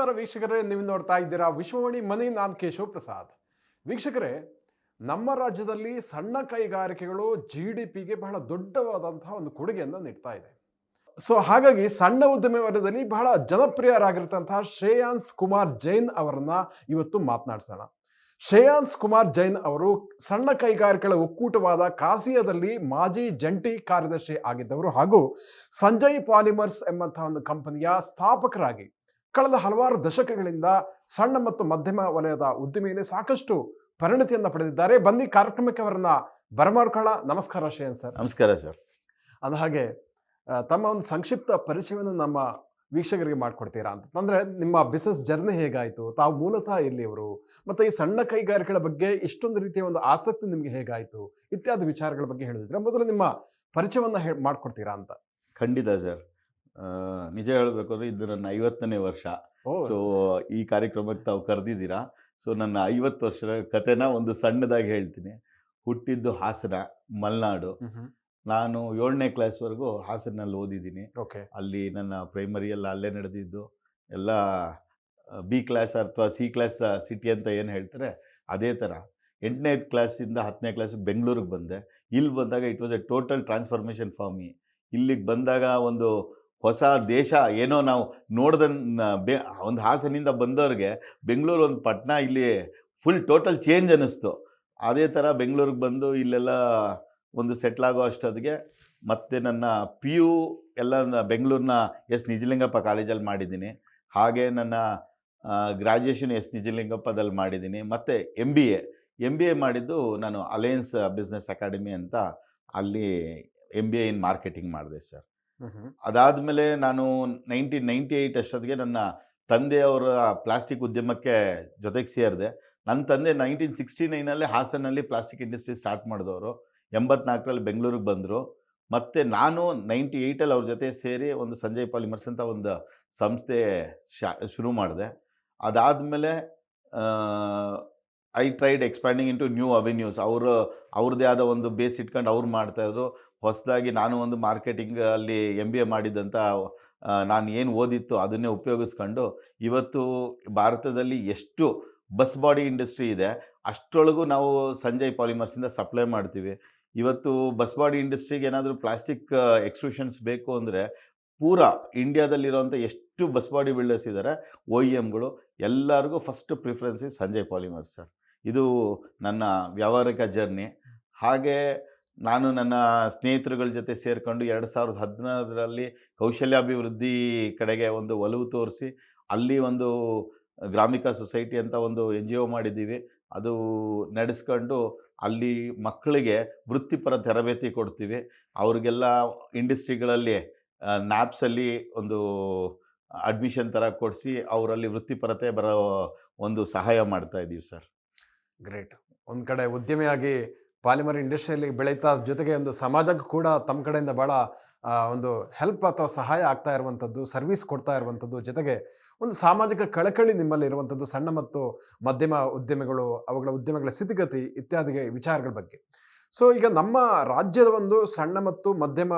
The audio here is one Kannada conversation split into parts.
ನಮಸ್ಕಾರ ವೀಕ್ಷಕರೇ ನೀವು ನೋಡ್ತಾ ಇದ್ದೀರಾ ವಿಶ್ವವಾಣಿ ಮನಿ ನಾನ್ ಕೇಶವ ಪ್ರಸಾದ್. ವೀಕ್ಷಕರೇ, ನಮ್ಮ ರಾಜ್ಯದಲ್ಲಿ ಸಣ್ಣ ಕೈಗಾರಿಕೆಗಳು ಜಿ ಡಿ ಪಿಗೆ ಬಹಳ ದೊಡ್ಡವಾದಂತಹ ಒಂದು ಕೊಡುಗೆಯನ್ನು ನೀಡ್ತಾ ಇದೆ. ಸೊ ಹಾಗಾಗಿ ಸಣ್ಣ ಉದ್ಯಮ ವಲಯದಲ್ಲಿ ಬಹಳ ಜನಪ್ರಿಯರಾಗಿರ್ತಂತಹ ಶ್ರೇಯಾಂಶ್ ಕುಮಾರ್ ಜೈನ್ ಅವರನ್ನ ಇವತ್ತು ಮಾತನಾಡಿಸೋಣ. ಶ್ರೇಯಾನ್ಸ್ ಕುಮಾರ್ ಜೈನ್ ಅವರು ಸಣ್ಣ ಕೈಗಾರಿಕೆಗಳ ಒಕ್ಕೂಟವಾದ ಕಾಸಿಯಾದಲ್ಲಿ ಮಾಜಿ ಜಂಟಿ ಕಾರ್ಯದರ್ಶಿ ಆಗಿದ್ದವರು ಹಾಗೂ ಸಂಜಯ್ ಪಾಲಿಮರ್ಸ್ ಎಂಬಂತಹ ಒಂದು ಕಂಪನಿಯ ಸ್ಥಾಪಕರಾಗಿ ಕಳೆದ ಹಲವಾರು ದಶಕಗಳಿಂದ ಸಣ್ಣ ಮತ್ತು ಮಧ್ಯಮ ವಲಯದ ಉದ್ದಿಮೆಯಲ್ಲಿ ಸಾಕಷ್ಟು ಪರಿಣತಿಯನ್ನ ಪಡೆದಿದ್ದಾರೆ. ಬನ್ನಿ ಕಾರ್ಯಕ್ರಮಕ್ಕೆ ಅವರನ್ನ ಬರಮಾಡ್ಕೊಳ್ಳ. ನಮಸ್ಕಾರ ಶ್ರೇಯನ್ ಸರ್. ನಮಸ್ಕಾರ ಸರ್. ಅಂದ ಹಾಗೆ ತಮ್ಮ ಒಂದು ಸಂಕ್ಷಿಪ್ತ ಪರಿಚಯವನ್ನು ನಮ್ಮ ವೀಕ್ಷಕರಿಗೆ ಮಾಡಿಕೊಡ್ತೀರಾ ಅಂತ. ಅಂದ್ರೆ ನಿಮ್ಮ ಬಿಸ್ನೆಸ್ ಜರ್ನಿ ಹೇಗಾಯಿತು? ತಾವು ಮೂಲತಃ ಎಲ್ಲಿಯವರು? ಮತ್ತೆ ಈ ಸಣ್ಣ ಕೈಗಾರಿಕೆಗಳ ಬಗ್ಗೆ ಇಷ್ಟೊಂದು ರೀತಿಯ ಒಂದು ಆಸಕ್ತಿ ನಿಮಗೆ ಹೇಗಾಯಿತು? ಇತ್ಯಾದಿ ವಿಚಾರಗಳ ಬಗ್ಗೆ ಹೇಳಿದ್ರೆ ಮೊದಲು ನಿಮ್ಮ ಪರಿಚಯವನ್ನ ಹೇ ಮಾಡಿಕೊಡ್ತೀರಾ ಅಂತ. ಖಂಡಿತ ಸರ್. ನಿಜ ಹೇಳಬೇಕು ಅಂದ್ರೆ ಇದು ನನ್ನ ಐವತ್ತನೇ ವರ್ಷ ಸೊ ಈ ಕಾರ್ಯಕ್ರಮಕ್ಕೆ ತಾವು ಕರೆದಿದ್ದೀರಾ? ಸೊ ನನ್ನ ಐವತ್ತು ವರ್ಷದ ಕತೆನ ಒಂದು ಸಣ್ಣದಾಗಿ ಹೇಳ್ತೀನಿ. ಹುಟ್ಟಿದ್ದು ಹಾಸನ ಮಲೆನಾಡು. ನಾನು ಏಳನೇ ಕ್ಲಾಸ್ವರೆಗೂ ಹಾಸನಲ್ಲಿ ಓದಿದ್ದೀನಿ. ಓಕೆ. ಅಲ್ಲಿ ನನ್ನ ಪ್ರೈಮರಿ ಎಲ್ಲ ಅಲ್ಲೇ ನಡೆದಿದ್ದು. ಎಲ್ಲ ಬಿ ಕ್ಲಾಸ್ ಅಥವಾ ಸಿ ಕ್ಲಾಸ್ ಸಿಟಿ ಅಂತ ಏನು ಹೇಳ್ತಾರೆ ಅದೇ ಥರ. ಎಂಟನೇ ಕ್ಲಾಸಿಂದ ಹತ್ತನೇ ಕ್ಲಾಸ್ ಬೆಂಗಳೂರಿಗೆ ಬಂದೆ. ಇಲ್ಲಿ ಬಂದಾಗ it was a total transformation for me ಇಲ್ಲಿಗೆ ಬಂದಾಗ ಒಂದು ಹೊಸ ದೇಶ ಏನೋ ನಾವು ನೋಡ್ದ ಬೆ, ಒಂದು ಹಾಸನಿಂದ ಬಂದವ್ರಿಗೆ ಬೆಂಗಳೂರು ಒಂದು ಪಟ್ಟಣ ಇಲ್ಲಿ ಫುಲ್ ಟೋಟಲ್ ಚೇಂಜ್ ಅನ್ನಿಸ್ತು. ಅದೇ ಥರ ಬೆಂಗಳೂರಿಗೆ ಬಂದು ಇಲ್ಲೆಲ್ಲ ಒಂದು ಸೆಟ್ಲ್ ಆಗೋ ಅಷ್ಟೊತ್ತಿಗೆ ಮತ್ತು ನನ್ನ ಪಿ ಯು ಎಲ್ಲ ಬೆಂಗಳೂರಿನ ಎಸ್ ನಿಜಲಿಂಗಪ್ಪ ಕಾಲೇಜಲ್ಲಿ ಮಾಡಿದ್ದೀನಿ. ಹಾಗೆ ನನ್ನ ಗ್ರ್ಯಾಜುಯೇಷನ್ ಎಸ್ ನಿಜಲಿಂಗಪ್ಪದಲ್ಲಿ ಮಾಡಿದ್ದೀನಿ. ಮತ್ತು M B A M B A ಮಾಡಿದ್ದು ನಾನು ಅಲಯನ್ಸ್ ಬಿಸ್ನೆಸ್ ಅಕಾಡೆಮಿ ಅಂತ ಅಲ್ಲಿ M B A in marketing ಮಾಡಿದೆ ಸರ್ ಅದಾದಮೇಲೆ ನಾನು ನೈನ್ಟೀನ್ ನೈಂಟಿ ಏಯ್ಟ್ ಅಷ್ಟೊತ್ತಿಗೆ ನನ್ನ ತಂದೆಯವರ ಪ್ಲಾಸ್ಟಿಕ್ ಉದ್ಯಮಕ್ಕೆ ಜೊತೆಗೆ ಸೇರಿದೆ. ನನ್ನ ತಂದೆ ನೈನ್ಟೀನ್ ಸಿಕ್ಸ್ಟಿ ನೈನಲ್ಲಿ ಹಾಸನಲ್ಲಿ ಪ್ಲಾಸ್ಟಿಕ್ ಇಂಡಸ್ಟ್ರಿ ಸ್ಟಾರ್ಟ್ ಮಾಡಿದವರು. ಎಂಬತ್ನಾಲ್ಕರಲ್ಲಿ ಬೆಂಗಳೂರಿಗೆ ಬಂದರು. ಮತ್ತು ನಾನು ನೈಂಟಿ ಏಯ್ಟಲ್ಲಿ ಅವ್ರ ಜೊತೆ ಸೇರಿ ಒಂದು ಸಂಜಯ್ ಪಾಲಿಮರ್ಸ್ ಅಂತ ಒಂದು ಸಂಸ್ಥೆ ಶಾ, ಶುರು ಮಾಡಿದೆ. ಅದಾದಮೇಲೆ I tried expanding into new avenues ಅವರು, ಅವ್ರದ್ದೇ ಆದ ಒಂದು ಬೇಸ್ ಇಟ್ಕೊಂಡು ಅವ್ರು ಮಾಡ್ತಾಯಿದ್ರು ಹೊಸದಾಗಿ ನಾನು ಒಂದು ಮಾರ್ಕೆಟಿಂಗ್ ಅಲ್ಲಿ ಎಂ ಬಿ ಎ ಮಾಡಿದ್ದಂಥ ನಾನು ಏನು ಓದಿತ್ತು ಅದನ್ನೇ ಉಪಯೋಗಿಸ್ಕೊಂಡು ಇವತ್ತು ಭಾರತದಲ್ಲಿ ಎಷ್ಟು ಬಸ್ ಬಾಡಿ ಇಂಡಸ್ಟ್ರಿ ಇದೆ, ಅಷ್ಟರೊಳಗೂ ನಾವು ಸಂಜಯ್ ಪಾಲಿಮರ್ಸಿಂದ ಸಪ್ಲೈ ಮಾಡ್ತೀವಿ. ಇವತ್ತು ಬಸ್ ಬಾಡಿ ಇಂಡಸ್ಟ್ರಿಗೆ ಏನಾದರೂ ಪ್ಲಾಸ್ಟಿಕ್ ಎಕ್ಸ್ಟ್ರೂಷನ್ಸ್ ಬೇಕು ಅಂದರೆ ಪೂರಾ ಇಂಡಿಯಾದಲ್ಲಿರೋಂಥ ಎಷ್ಟು ಬಸ್ ಬಾಡಿ ಬಿಲ್ಡರ್ಸ್ ಇದ್ದಾರೆ ಒ ಇ ಎಮ್ಗಳು ಎಲ್ಲರಿಗೂ first preference Sanjay Polymers sir ಇದು ನನ್ನ ವ್ಯಾವಹಾರಿಕ ಜರ್ನಿ ಹಾಗೆ ನಾನು ನನ್ನ ಸ್ನೇಹಿತರುಗಳ ಜೊತೆ ಸೇರಿಕೊಂಡು ಎರಡು ಸಾವಿರದ ಹದಿನಾರರಲ್ಲಿ ಕೌಶಲ್ಯಾಭಿವೃದ್ಧಿ ಕಡೆಗೆ ಒಂದು ಒಲವು ತೋರಿಸಿ, ಅಲ್ಲಿ ಒಂದು ಗ್ರಾಮಿಕ ಸೊಸೈಟಿ ಅಂತ ಒಂದು ಎನ್ ಜಿ ಒ ಮಾಡಿದ್ದೀವಿ. ಅದು ನಡೆಸ್ಕೊಂಡು ಅಲ್ಲಿ ಮಕ್ಕಳಿಗೆ ವೃತ್ತಿಪರ ತರಬೇತಿ ಕೊಡ್ತೀವಿ. ಅವ್ರಿಗೆಲ್ಲ ಇಂಡಸ್ಟ್ರಿಗಳಲ್ಲಿ ನ್ಯಾಪ್ಸಲ್ಲಿ ಒಂದು ಅಡ್ಮಿಷನ್ ಥರ ಕೊಡಿಸಿ ಅವರಲ್ಲಿ ವೃತ್ತಿಪರತೆ ಬರೋ ಒಂದು ಸಹಾಯ ಮಾಡ್ತಾ ಇದ್ದೀವಿ ಸರ್. ಗ್ರೇಟ್. ಒಂದು ಕಡೆ ಉದ್ಯಮಿಯಾಗಿ ಪಾಲಿಮರ್ ಇಂಡಸ್ಟ್ರಿಯಲ್ಲಿ ಬೆಳೀತಾ ಜೊತೆಗೆ ಒಂದು ಸಮಾಜಕ್ಕೂ ಕೂಡ ತಮ್ಮ ಕಡೆಯಿಂದ ಭಾಳ ಒಂದು ಹೆಲ್ಪ್ ಅಥವಾ ಸಹಾಯ ಆಗ್ತಾ ಇರುವಂಥದ್ದು, ಸರ್ವಿಸ್ ಕೊಡ್ತಾ ಇರುವಂಥದ್ದು ಜೊತೆಗೆ ಒಂದು ಸಾಮಾಜಿಕ ಕಳಕಳಿ ನಿಮ್ಮಲ್ಲಿ ಇರುವಂಥದ್ದು ಸಣ್ಣ ಮತ್ತು ಮಧ್ಯಮ ಉದ್ಯಮಿಗಳು, ಅವುಗಳ ಉದ್ಯಮಗಳ ಸ್ಥಿತಿಗತಿ ಇತ್ಯಾದಿ ವಿಚಾರಗಳ ಬಗ್ಗೆ. ಸೊ, ಈಗ ನಮ್ಮ ರಾಜ್ಯದ ಒಂದು ಸಣ್ಣ ಮತ್ತು ಮಧ್ಯಮ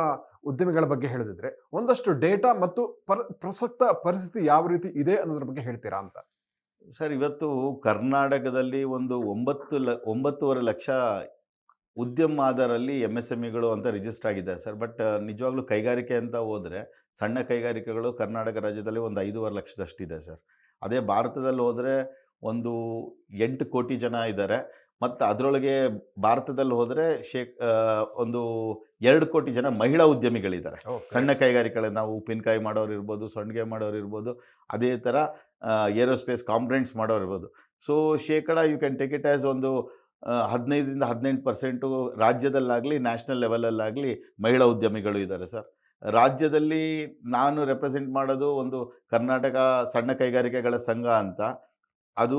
ಉದ್ಯಮಿಗಳ ಬಗ್ಗೆ ಹೇಳಿದ್ರೆ ಒಂದಷ್ಟು ಡೇಟಾ ಮತ್ತು ಪರ, ಪ್ರಸಕ್ತ ಪರಿಸ್ಥಿತಿ ಯಾವ ರೀತಿ ಇದೆ ಅನ್ನೋದ್ರ ಬಗ್ಗೆ ಹೇಳ್ತೀರಾ ಅಂತ? ಸರ್, ಇವತ್ತು ಕರ್ನಾಟಕದಲ್ಲಿ ಒಂದು ಒಂಬತ್ತು ಲ, ಒಂಬತ್ತೂವರೆ ಲಕ್ಷ ಉದ್ಯಮ ಆಧಾರಲ್ಲಿ ಎಂ ಎಸ್ ಎಂ ಇಗಳು ಅಂತ ರಿಜಿಸ್ಟರ್ ಆಗಿದೆ ಸರ್ ಬಟ್ ನಿಜವಾಗ್ಲೂ ಕೈಗಾರಿಕೆ ಅಂತ ಹೋದರೆ ಸಣ್ಣ ಕೈಗಾರಿಕೆಗಳು ಕರ್ನಾಟಕ ರಾಜ್ಯದಲ್ಲಿ ಒಂದು ಐದೂವರೆ ಲಕ್ಷದಷ್ಟಿದೆ ಸರ್ ಅದೇ ಭಾರತದಲ್ಲಿ ಹೋದರೆ ಒಂದು ಎಂಟು ಕೋಟಿ ಜನ ಇದ್ದಾರೆ. ಮತ್ತು ಅದರೊಳಗೆ ಭಾರತದಲ್ಲಿ ಹೋದರೆ ಶೇ ಒಂದು ಎರಡು ಕೋಟಿ ಜನ ಮಹಿಳಾ ಉದ್ಯಮಿಗಳಿದ್ದಾರೆ. ಸಣ್ಣ ಕೈಗಾರಿಕೆಗಳು ನಾವು ಉಪ್ಪಿನಕಾಯಿ ಮಾಡೋರು ಇರ್ಬೋದು ಸಣ್ಣಗೆ ಮಾಡೋರು ಇರ್ಬೋದು ಅದೇ ಥರ ಏರೋಸ್ಪೇಸ್ ಕಾಂಪ್ರೆಂಟ್ಸ್ ಮಾಡೋರು ಇರ್ಬೋದು. ಸೊ ಶೇಕಡ you can take it as ಒಂದು ಹದಿನೈದರಿಂದ ಹದಿನೆಂಟು ಪರ್ಸೆಂಟು ರಾಜ್ಯದಲ್ಲಾಗಲಿ, ನ್ಯಾಷನಲ್ ಲೆವೆಲಲ್ಲಾಗಲಿ ಮಹಿಳಾ ಉದ್ಯಮಿಗಳು ಇದ್ದಾರೆ ಸರ್. ರಾಜ್ಯದಲ್ಲಿ ನಾನು ರೆಪ್ರೆಸೆಂಟ್ ಮಾಡೋದು ಒಂದು ಕರ್ನಾಟಕ ಸಣ್ಣ ಕೈಗಾರಿಕೆಗಳ ಸಂಘ ಅಂತ. ಅದು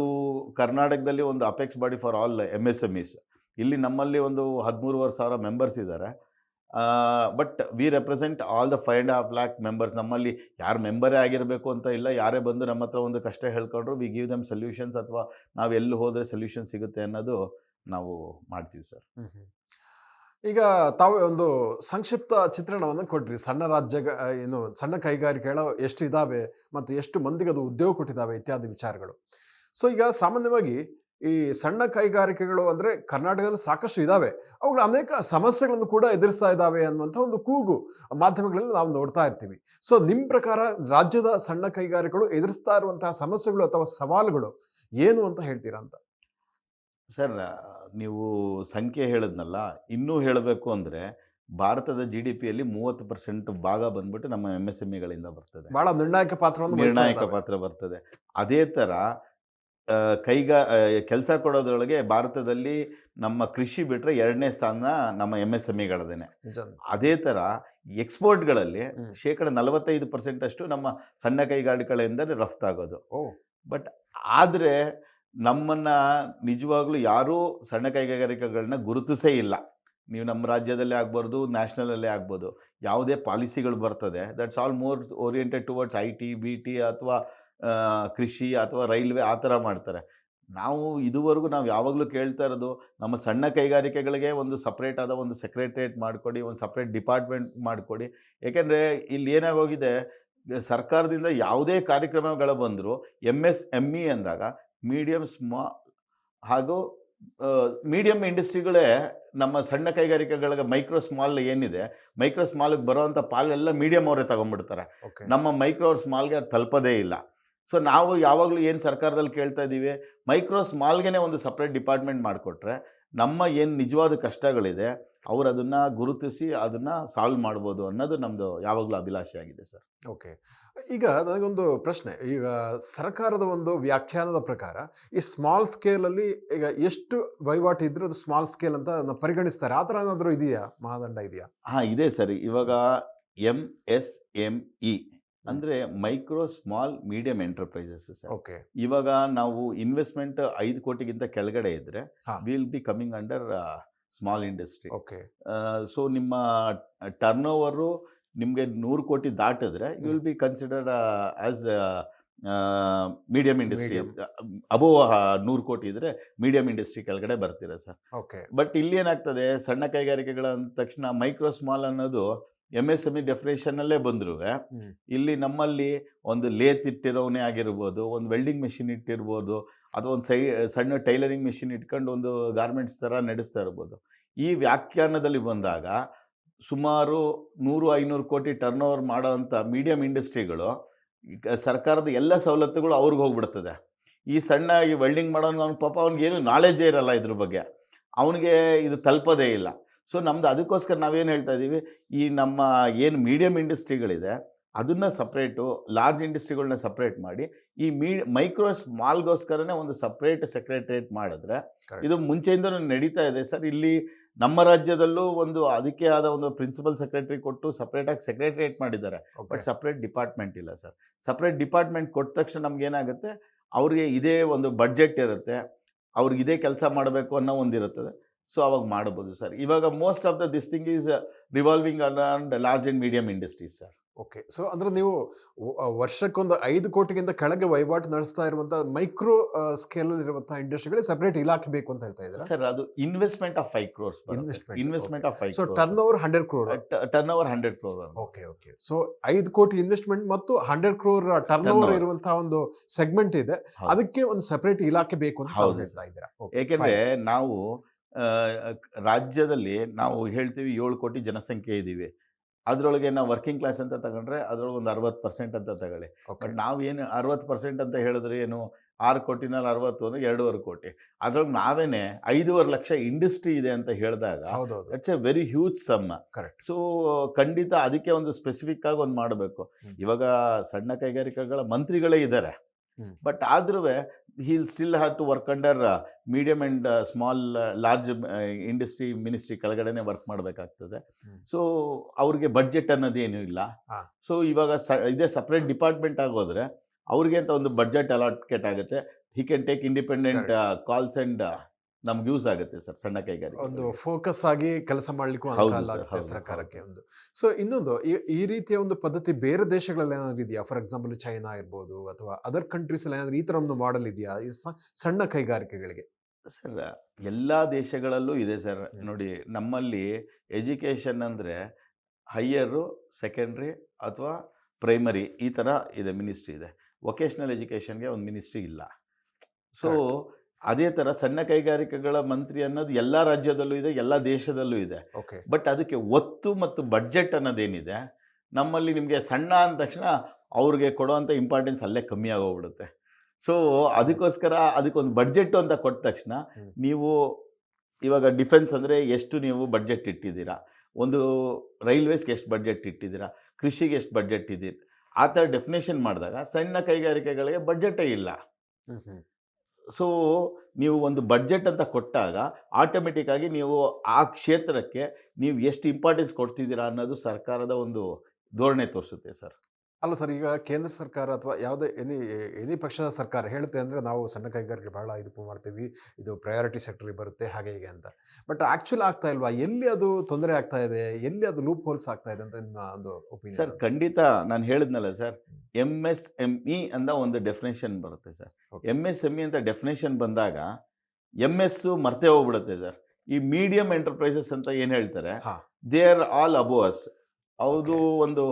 ಕರ್ನಾಟಕದಲ್ಲಿ ಒಂದು apex body for all M S M Es. ಇಲ್ಲಿ ನಮ್ಮಲ್ಲಿ ಒಂದು ಹದಿಮೂರುವರೆ ಸಾವಿರ ಮೆಂಬರ್ಸ್ ಇದ್ದಾರೆ. But we represent all the five and half lakh members. ನಮ್ಮಲ್ಲಿ ಯಾರು ಮೆಂಬರೇ ಆಗಿರಬೇಕು ಅಂತ ಇಲ್ಲ, ಯಾರೇ ಬಂದು ನಮ್ಮ ಹತ್ರ ಒಂದು ಕಷ್ಟ ಹೇಳ್ಕೊಂಡ್ರು, ವಿ ಗಿವ್ ದಮ್ ಸೊಲ್ಯೂಷನ್ಸ್ ಅಥವಾ ನಾವು ಎಲ್ಲಿ ಹೋದರೆ ಸೊಲ್ಯೂಷನ್ ಸಿಗುತ್ತೆ ಅನ್ನೋದು ನಾವು ಮಾಡ್ತೀವಿ ಸರ್. ಈಗ ತಾವು ಒಂದು ಸಂಕ್ಷಿಪ್ತ ಚಿತ್ರಣವನ್ನು ಕೊಟ್ರಿ ಸಣ್ಣ ರಾಜ್ಯ ಏನು ಸಣ್ಣ ಕೈಗಾರಿಕೆಗಳು ಎಷ್ಟು ಇದಾವೆ ಮತ್ತು ಎಷ್ಟು ಮಂದಿಗೆ ಅದು ಉದ್ಯೋಗ ಕೊಟ್ಟಿದ್ದಾವೆ ಇತ್ಯಾದಿ ವಿಚಾರಗಳು. ಸೊ, ಈಗ ಸಾಮಾನ್ಯವಾಗಿ ಈ ಸಣ್ಣ ಕೈಗಾರಿಕೆಗಳು ಅಂದರೆ ಕರ್ನಾಟಕದಲ್ಲಿ ಸಾಕಷ್ಟು ಇದ್ದಾವೆ ಅವುಗಳು ಅನೇಕ ಸಮಸ್ಯೆಗಳನ್ನು ಕೂಡ ಎದುರಿಸ್ತಾ ಇದ್ದಾವೆ ಅನ್ನುವಂಥ ಒಂದು ಕೂಗು ಮಾಧ್ಯಮಗಳಲ್ಲಿ ನಾವು ನೋಡ್ತಾ ಇರ್ತೀವಿ. ಸೊ ನಿಮ್ಮ ಪ್ರಕಾರ ರಾಜ್ಯದ ಸಣ್ಣ ಕೈಗಾರಿಕೆಗಳು ಎದುರಿಸ್ತಾ ಇರುವಂತಹ ಸಮಸ್ಯೆಗಳು ಅಥವಾ ಸವಾಲುಗಳು ಏನು ಅಂತ ಹೇಳ್ತೀರಾ ಅಂತ? ಸರ್ ನೀವು ಸಂಖ್ಯೆ ಹೇಳಿದ್ನಲ್ಲ ಇನ್ನೂ ಹೇಳಬೇಕು ಅಂದರೆ ಭಾರತದ ಜಿ ಡಿ ಪಿಯಲ್ಲಿ ಮೂವತ್ತು ಪರ್ಸೆಂಟ್ ಭಾಗ ಬಂದ್ಬಿಟ್ಟು ನಮ್ಮ ಎಂ ಎಸ್ ಎಂ ಇಗಳಿಂದ ಬರ್ತದೆ. ಬಹಳ ನಿರ್ಣಾಯಕ ಪಾತ್ರ ನಿರ್ಣಾಯಕ ಪಾತ್ರ ಬರ್ತದೆ. ಅದೇ ಥರ ಕೈಗಾ ಕೆಲಸ ಕೊಡೋದ್ರೊಳಗೆ ಭಾರತದಲ್ಲಿ ನಮ್ಮ ಕೃಷಿ ಬಿಟ್ಟರೆ ಎರಡನೇ ಸ್ಥಾನ ನಮ್ಮ ಎಂ ಎಸ್ ಎಂ ಇಗಳದೇನೆ ಅದೇ ಥರ ಎಕ್ಸ್ಪೋರ್ಟ್ಗಳಲ್ಲಿ. ಶೇಕಡ ನಲವತ್ತೈದು ಪರ್ಸೆಂಟ್ ಅಷ್ಟು ನಮ್ಮ ಸಣ್ಣ ಕೈಗಾರಿಕೆಗಳಿಂದ ರಫ್ತಾಗೋದು. ಬಟ್ ಆದರೆ ನಮ್ಮನ್ನ ನಿಜವಾಗ್ಲೂ ಯಾರೂ ಸಣ್ಣ ಕೈಗಾರಿಕೆಗಳನ್ನ ಗುರುತಿಸೇ ಇಲ್ಲ. ನೀವು ನಮ್ಮ ರಾಜ್ಯದಲ್ಲೇ ಆಗ್ಬಾರ್ದು, ನ್ಯಾಷನಲಲ್ಲೇ ಆಗ್ಬೋದು ಯಾವುದೇ ಪಾಲಿಸಿಗಳು ಬರ್ತದೆ. That's all more oriented towards I T B T ಅಥವಾ ಕೃಷಿ ಅಥವಾ ರೈಲ್ವೆ ಆ ಥರ ಮಾಡ್ತಾರೆ. ನಾವು ಇದುವರೆಗೂ ನಾವು ಯಾವಾಗಲೂ ಕೇಳ್ತಾ ಇರೋದು, ನಮ್ಮ ಸಣ್ಣ ಕೈಗಾರಿಕೆಗಳಿಗೆ ಒಂದು ಸಪ್ರೇಟ್ ಆದ ಒಂದು ಸೆಕ್ರೆಟ್ರೇಟ್ ಮಾಡಿಕೊಡಿ, ಒಂದು ಸಪ್ರೇಟ್ ಡಿಪಾರ್ಟ್ಮೆಂಟ್ ಮಾಡಿಕೊಡಿ. ಏಕೆಂದರೆ ಇಲ್ಲಿ ಏನಾಗೋಗಿದೆ ಸರ್ಕಾರದಿಂದ ಯಾವುದೇ ಕಾರ್ಯಕ್ರಮಗಳು ಬಂದರೂ ಎಂ ಎಸ್ ಎಂ ಇ ಅಂದಾಗ ಮೀಡಿಯಮ್ ಸ್ಮಾ ಹಾಗೂ ಮೀಡಿಯಂ ಇಂಡಸ್ಟ್ರಿಗಳೇ ನಮ್ಮ ಸಣ್ಣ ಕೈಗಾರಿಕೆಗಳಿಗೆ ಮೈಕ್ರೋ ಸ್ಮಾಲ್ ಏನಿದೆ ಮೈಕ್ರೋ ಸ್ಮಾಲ್ಗೆ ಬರೋವಂಥ ಪಾಲೆಲ್ಲ ಮೀಡಿಯಂ ಅವರೇ ತಗೊಂಡ್ಬಿಡ್ತಾರೆ. ನಮ್ಮ ಮೈಕ್ರೋ ಸ್ಮಾಲ್ಗೆ ಅದು ತಲುಪೋದೇ ಇಲ್ಲ. ಸೊ ನಾವು ಯಾವಾಗಲೂ ಏನು ಸರ್ಕಾರದಲ್ಲಿ ಕೇಳ್ತಾ ಇದ್ದೀವಿ ಮೈಕ್ರೋ ಸ್ಮಾಲ್ಗೆ ಒಂದು ಸಪ್ರೇಟ್ ಡಿಪಾರ್ಟ್ಮೆಂಟ್ ಮಾಡಿಕೊಟ್ರೆ ನಮ್ಮ ಏನು ನಿಜವಾದ ಕಷ್ಟಗಳಿದೆ ಅವರು ಅದನ್ನು ಗುರುತಿಸಿ ಅದನ್ನು ಸಾಲ್ವ್ ಮಾಡ್ಬೋದು ಅನ್ನೋದು ನಮ್ಮದು ಯಾವಾಗಲೂ ಅಭಿಲಾಷೆ ಆಗಿದೆ ಸರ್. ಓಕೆ. ಈಗ ನನಗೊಂದು ಪ್ರಶ್ನೆ. ಈಗ ಸರ್ಕಾರದ ಒಂದು ವ್ಯಾಖ್ಯಾನದ ಪ್ರಕಾರ ಈ ಸ್ಮಾಲ್ ಸ್ಕೇಲಲ್ಲಿ ಈಗ ಎಷ್ಟು ವಹಿವಾಟು ಇದ್ದರೂ ಅದು ಸ್ಮಾಲ್ ಸ್ಕೇಲ್ ಅಂತ ಅದನ್ನ ಪರಿಗಣಿಸ್ತಾರೆ. ಆ ಥರ ಏನಾದರೂ ಇದೆಯಾ? ಮಾನದಂಡ ಇದೆಯಾ? ಹಾಂ ಇದೆ ಸರಿ. ಇವಾಗ ಎಂ ಎಸ್ ಎಂ ಇ ಅಂದರೆ micro small medium enterprises okay. ಇವಾಗ ನಾವು ಇನ್ವೆಸ್ಟ್ಮೆಂಟ್ ಐದು ಕೋಟಿಗಿಂತ ಕೆಳಗಡೆ ಇದ್ದರೆ. Will be coming under small industry. Okay. So ನಿಮ್ಮ ಟರ್ನ್ ಓವರು ನಿಮಗೆ ನೂರು ಕೋಟಿ ದಾಟಿದ್ರೆ you will be considered as medium industry. Above above ನೂರು ಕೋಟಿ ಇದ್ರೆ ಮೀಡಿಯಂ ಇಂಡಸ್ಟ್ರಿ ಕೆಳಗಡೆ ಬರ್ತೀರಾ ಸರ್. ಓಕೆ. ಬಟ್ ಇಲ್ಲಿ ಏನಾಗ್ತದೆ ಸಣ್ಣ ಕೈಗಾರಿಕೆಗಳ ಅಂದ ತಕ್ಷಣ ಮೈಕ್ರೋ ಸ್ಮಾಲ್ ಅನ್ನೋದು ಎಂ ಎಸ್ ಎಂ ಇ ಡೆಫಿನೇಷನ್ನಲ್ಲೇ ಬಂದ್ರು ಇಲ್ಲಿ ನಮ್ಮಲ್ಲಿ ಒಂದು ಲೇತ್ ಇಟ್ಟಿರೋನೇ ಆಗಿರ್ಬೋದು ಒಂದು ವೆಲ್ಡಿಂಗ್ ಮೆಷಿನ್ ಇಟ್ಟಿರ್ಬೋದು ಅಥವಾ ಒಂದು ಸೈ ಸಣ್ಣ ಟೈಲರಿಂಗ್ ಮೆಷಿನ್ ಇಟ್ಕೊಂಡು ಒಂದು ಗಾರ್ಮೆಂಟ್ಸ್ ಥರ ನಡೆಸ್ತಾ ಇರ್ಬೋದು. ಈ ವ್ಯಾಖ್ಯಾನದಲ್ಲಿ ಬಂದಾಗ ಸುಮಾರು ನೂರು ಐನೂರು ಕೋಟಿ ಟರ್ನ್ ಓವರ್ ಮಾಡೋವಂಥ ಮೀಡಿಯಂ ಇಂಡಸ್ಟ್ರಿಗಳು ಸರ್ಕಾರದ ಎಲ್ಲ ಸವಲತ್ತುಗಳು ಅವ್ರಿಗೆ ಹೋಗ್ಬಿಡ್ತದೆ. ಈ ಸಣ್ಣ ಈ ವೆಲ್ಡಿಂಗ್ ಮಾಡೋನು ಅವ್ನ ಪಾಪ ಅವ್ನಿಗೇನು ನಾಲೆಜೇ ಇರಲ್ಲ ಇದ್ರ ಬಗ್ಗೆ. ಅವನಿಗೆ ಇದು ತಲುಪೋದೇ ಇಲ್ಲ. ಸೊ ನಮ್ದು ಅದಕ್ಕೋಸ್ಕರ ನಾವೇನು ಹೇಳ್ತಾ ಇದ್ದೀವಿ ಈ ನಮ್ಮ ಏನು ಮೀಡಿಯಂ ಇಂಡಸ್ಟ್ರಿಗಳಿದೆ ಅದನ್ನು ಸಪ್ರೇಟು ಲಾರ್ಜ್ ಇಂಡಸ್ಟ್ರಿಗಳನ್ನ ಸಪ್ರೇಟ್ ಮಾಡಿ ಈ ಮೀ ಮೈಕ್ರೋ ಸ್ಮಾಲ್ಗೋಸ್ಕರನೇ ಒಂದು ಸಪ್ರೇಟ್ ಸೆಕ್ರೆಟ್ರೇಟ್ ಮಾಡಿದ್ರೆ. ಇದು ಮುಂಚೆಯಿಂದನೂ ನಡೀತಾ ಇದೆ. ಸರ್ ಇಲ್ಲಿ ನಮ್ಮ ರಾಜ್ಯದಲ್ಲೂ ಒಂದು ಅದಕ್ಕೆ ಆದ ಒಂದು ಪ್ರಿನ್ಸಿಪಲ್ ಸೆಕ್ರೆಟರಿ ಕೊಟ್ಟು ಸಪ್ರೇಟಾಗಿ ಸೆಕ್ರೆಟ್ರೇಟ್ ಮಾಡಿದ್ದಾರೆ. ಬಟ್ ಸಪ್ರೇಟ್ ಡಿಪಾರ್ಟ್ಮೆಂಟ್ ಇಲ್ಲ ಸರ್. ಸಪ್ರೇಟ್ ಡಿಪಾರ್ಟ್ಮೆಂಟ್ ಕೊಟ್ಟ ತಕ್ಷಣ ನಮ್ಗೆ ಏನಾಗುತ್ತೆ ಅವ್ರಿಗೆ ಇದೇ ಒಂದು ಬಡ್ಜೆಟ್ ಇರುತ್ತೆ ಅವ್ರಿಗೆ ಇದೇ ಕೆಲಸ ಮಾಡಬೇಕು ಅನ್ನೋ ಒಂದು ಇರುತ್ತದೆ. ಸೊ ಅವಾಗ ಮಾಡ್ಬೋದು ಸರ್ ಇವಾಗ most of the this thing is revolving and large and medium industries sir okay so ಅಂದ್ರೆ ನೀವು ವರ್ಷಕ್ಕೊಂದು ಐದು ಕೋಟಿಗಿಂತ ಕೆಳಗೆ ವಹಿವಾಟು ನಡೆಸ್ತಾ ಇರುವಂತಹ ಮೈಕ್ರೋ ಸ್ಕೇಲ್ ಇರುವಂತಹ ಇಂಡಸ್ಟ್ರಿಗಳಿಗೆ ಸೆಪರೇಟ್ ಇಲಾಖೆ ಬೇಕು ಅಂತ ಹೇಳ್ತಾ ಇದ್ದಾರೆ? ಸರ್ ಅದು investment of five crores investment of five so turn over hundred crore turn over hundred crore okay okay so ಐದು ಕೋಟಿ ಇನ್ವೆಸ್ಟ್ಮೆಂಟ್ ಮತ್ತು ಹಂಡ್ರೆಡ್ ಕ್ರೋರ್ ಟರ್ನ್ ಓವರ್. ಇರುವಂತಹ ಒಂದು ಸೆಗ್ಮೆಂಟ್ ಇದೆ. ಅದಕ್ಕೆ ಒಂದು ಸೆಪರೇಟ್ ಇಲಾಖೆ ಬೇಕು ಅಂತ ಹೇಳ್ತಾ ಇದ್ದೀರಾ? ಏಕೆಂದ್ರೆ ನಾವು ರಾಜ್ಯದಲ್ಲಿ ನಾವು ಹೇಳ್ತೀವಿ ಏಳು ಕೋಟಿ ಜನಸಂಖ್ಯೆ ಇದ್ದೀವಿ. ಅದರೊಳಗೆ ನಾವು ವರ್ಕಿಂಗ್ ಕ್ಲಾಸ್ ಅಂತ ತಗೊಂಡ್ರೆ ಅದರೊಳಗೆ ಒಂದು ಅರವತ್ತು ಪರ್ಸೆಂಟ್ ಅಂತ ತಗೊಳ್ಳಿ. ಬಟ್ ನಾವು ಏನು ಅರವತ್ತು ಪರ್ಸೆಂಟ್ ಅಂತ ಹೇಳಿದ್ರೆ ಏನು ಆರು ಕೋಟಿನಲ್ಲಿ ಅರವತ್ತು ಅಂದರೆ ಎರಡೂವರೆ ಕೋಟಿ. ಅದ್ರೊಳಗೆ ನಾವೇನೆ ಐದೂವರೆ ಲಕ್ಷ ಇಂಡಸ್ಟ್ರಿ ಇದೆ ಅಂತ ಹೇಳಿದಾಗ it's a very huge sum. Correct. So ಖಂಡಿತ ಅದಕ್ಕೆ ಒಂದು ಸ್ಪೆಸಿಫಿಕ್ ಆಗಿ ಒಂದು ಮಾಡಬೇಕು. ಇವಾಗ ಸಣ್ಣ ಕೈಗಾರಿಕೆಗಳ ಮಂತ್ರಿಗಳೇ ಇದ್ದಾರೆ. ಬಟ್ ಆದ್ರೂ he'll still have to work under medium and small large industry ministry ಕೆಳಗಡೆನೆ work ಮಾಡಬೇಕಾಗ್ತದೆ. ಸೊ ಅವ್ರಿಗೆ ಬಡ್ಜೆಟ್ ಅನ್ನೋದೇನು ಇಲ್ಲ. ಹಾ. ಸೊ ಇವಾಗ ಸ ಇದೇ ಸಪ್ರೇಟ್ ಡಿಪಾರ್ಟ್ಮೆಂಟ್ ಆಗೋದ್ರೆ ಅವ್ರಿಗೆ ಅಂತ ಒಂದು ಬಡ್ಜೆಟ್ ಅಲಾಟ್ಕೆಟ್ ಆಗುತ್ತೆ. He can take independent calls and ನಮ್ಗೆ ಯೂಸ್ ಆಗುತ್ತೆ ಸರ್ ಸಣ್ಣ ಕೈಗಾರಿಕೆ ಒಂದು ಫೋಕಸ್ ಆಗಿ ಕೆಲಸ ಮಾಡ್ಲಿಕ್ಕೂ ಅನುಕೂಲ ಆಗುತ್ತೆ ಸರ್ಕಾರಕ್ಕೆ ಒಂದು. ಸೊ ಇನ್ನೊಂದು ಈ- ಈ ರೀತಿಯ ಒಂದು ಪದ್ಧತಿ ಬೇರೆ ದೇಶಗಳಲ್ಲಿ ಏನಾದ್ರು ಇದೆಯಾ? ಫಾರ್ ಎಕ್ಸಾಂಪಲ್ ಚೈನಾ ಇರ್ಬೋದು ಅಥವಾ ಅದರ್ ಕಂಟ್ರೀಸ್ ಅಲ್ಲಿ ಏನಾದ್ರು ಈ ತರ ಒಂದು ಮಾಡೆಲ್ ಇದೆಯಾ? ಈ ಸಣ್ಣ ಕೈಗಾರಿಕೆಗಳಿಗೆ? ಸರ್ ಎಲ್ಲ ದೇಶಗಳಲ್ಲೂ ಇದೆ ಸರ್. ನೋಡಿ ನಮ್ಮಲ್ಲಿ ಎಜುಕೇಷನ್ ಅಂದರೆ ಹೈಯರು ಸೆಕೆಂಡ್ರಿ ಅಥವಾ ಪ್ರೈಮರಿ ಈ ಥರ ಇದೆ ಮಿನಿಸ್ಟ್ರಿ ಇದೆ. ವೊಕೇಶ್ನಲ್ ಎಜುಕೇಷನ್ಗೆ ಒಂದು ಮಿನಿಸ್ಟ್ರಿ ಇಲ್ಲ. ಸೊ ಅದೇ ಥರ ಸಣ್ಣ ಕೈಗಾರಿಕೆಗಳ ಮಂತ್ರಿ ಅನ್ನೋದು ಎಲ್ಲ ರಾಜ್ಯದಲ್ಲೂ ಇದೆ ಎಲ್ಲ ದೇಶದಲ್ಲೂ ಇದೆ. ಓಕೆ ಬಟ್ ಅದಕ್ಕೆ ಒತ್ತು ಮತ್ತು ಬಡ್ಜೆಟ್ ಅನ್ನೋದೇನಿದೆ ನಮ್ಮಲ್ಲಿ ನಿಮಗೆ ಸಣ್ಣ ಅಂದ ತಕ್ಷಣ ಅವ್ರಿಗೆ ಕೊಡುವಂಥ ಇಂಪಾರ್ಟೆನ್ಸ್ ಅಲ್ಲೇ ಕಮ್ಮಿ ಆಗೋಗ್ಬಿಡುತ್ತೆ. ಸೊ ಅದಕ್ಕೋಸ್ಕರ ಅದಕ್ಕೊಂದು ಬಡ್ಜೆಟ್ ಅಂತ ಕೊಟ್ಟ ತಕ್ಷಣ ನೀವು ಇವಾಗ ಡಿಫೆನ್ಸ್ ಅಂದರೆ ಎಷ್ಟು ನೀವು ಬಡ್ಜೆಟ್ ಇಟ್ಟಿದ್ದೀರಾ? ಒಂದು ರೈಲ್ವೇಸ್ಗೆ ಎಷ್ಟು ಬಡ್ಜೆಟ್ ಇಟ್ಟಿದ್ದೀರಾ? ಕೃಷಿಗೆ ಎಷ್ಟು ಬಡ್ಜೆಟ್ ಇದ್ದೀರಿ? ಆ ಥರ ಡೆಫಿನೇಷನ್ ಮಾಡಿದಾಗ ಸಣ್ಣ ಕೈಗಾರಿಕೆಗಳಿಗೆ ಬಡ್ಜೆಟೇ ಇಲ್ಲ. ಸೊ ನೀವು ಒಂದು ಬಡ್ಜೆಟ್ ಅಂತ ಕೊಟ್ಟಾಗ ಆಟೋಮೆಟಿಕ್ಕಾಗಿ ನೀವು ಆ ಕ್ಷೇತ್ರಕ್ಕೆ ನೀವು ಎಷ್ಟು ಇಂಪಾರ್ಟೆನ್ಸ್ ಕೊಡ್ತಿದ್ದೀರಾ ಅನ್ನೋದು ಸರ್ಕಾರದ ಒಂದು ಧೋರಣೆ ತೋರಿಸುತ್ತೆ ಸರ್ ಅಲ್ಲ ಸರ್ ಈಗ ಕೇಂದ್ರ ಸರ್ಕಾರ ಅಥವಾ ಯಾವುದೇ ಎನಿ ಎನಿ ಪಕ್ಷದ ಸರ್ಕಾರ ಹೇಳುತ್ತೆ ಅಂದರೆ ನಾವು ಸಣ್ಣ ಕೈಗಾರಿಕೆ ಬಹಳ ಇದು ಮಾಡ್ತೀವಿ ಇದು ಪ್ರಯಾರಿಟಿ ಸೆಕ್ಟರಿಗೆ ಬರುತ್ತೆ ಹಾಗೆ ಹೀಗೆ ಅಂತ. ಬಟ್ ಆ್ಯಕ್ಚುಲ್ ಆಗ್ತಾ ಇಲ್ವಾ? ಎಲ್ಲಿ ಅದು ತೊಂದರೆ ಆಗ್ತಾ ಇದೆ? ಎಲ್ಲಿ ಅದು ಲೂಪ್ ಹೋಲ್ಸ್ ಆಗ್ತಾ ಇದೆ ಅಂತ ನಿಮ್ಮ ಒಂದು ಸರ್ ಖಂಡಿತ ನಾನು ಹೇಳಿದ್ನಲ್ಲ sir M S M E ಅಂತ ಒಂದು ಡೆಫಿನೇಷನ್ ಬರುತ್ತೆ sir. M S M E ಅಂತ ಡೆಫಿನೇಷನ್ ಬಂದಾಗ ಎಂ ಎಸ್ಸು ಮರ್ತೇ ಹೋಗ್ಬಿಡುತ್ತೆ ಸರ್. ಈ ಮೀಡಿಯಂ ಎಂಟರ್ಪ್ರೈಸಸ್ ಅಂತ ಏನು ಹೇಳ್ತಾರೆ. ದೇ ಆರ್ ಆಲ್ ಅಬೋವಸ್ ಅವ್ರದ್ದು ಒಂದು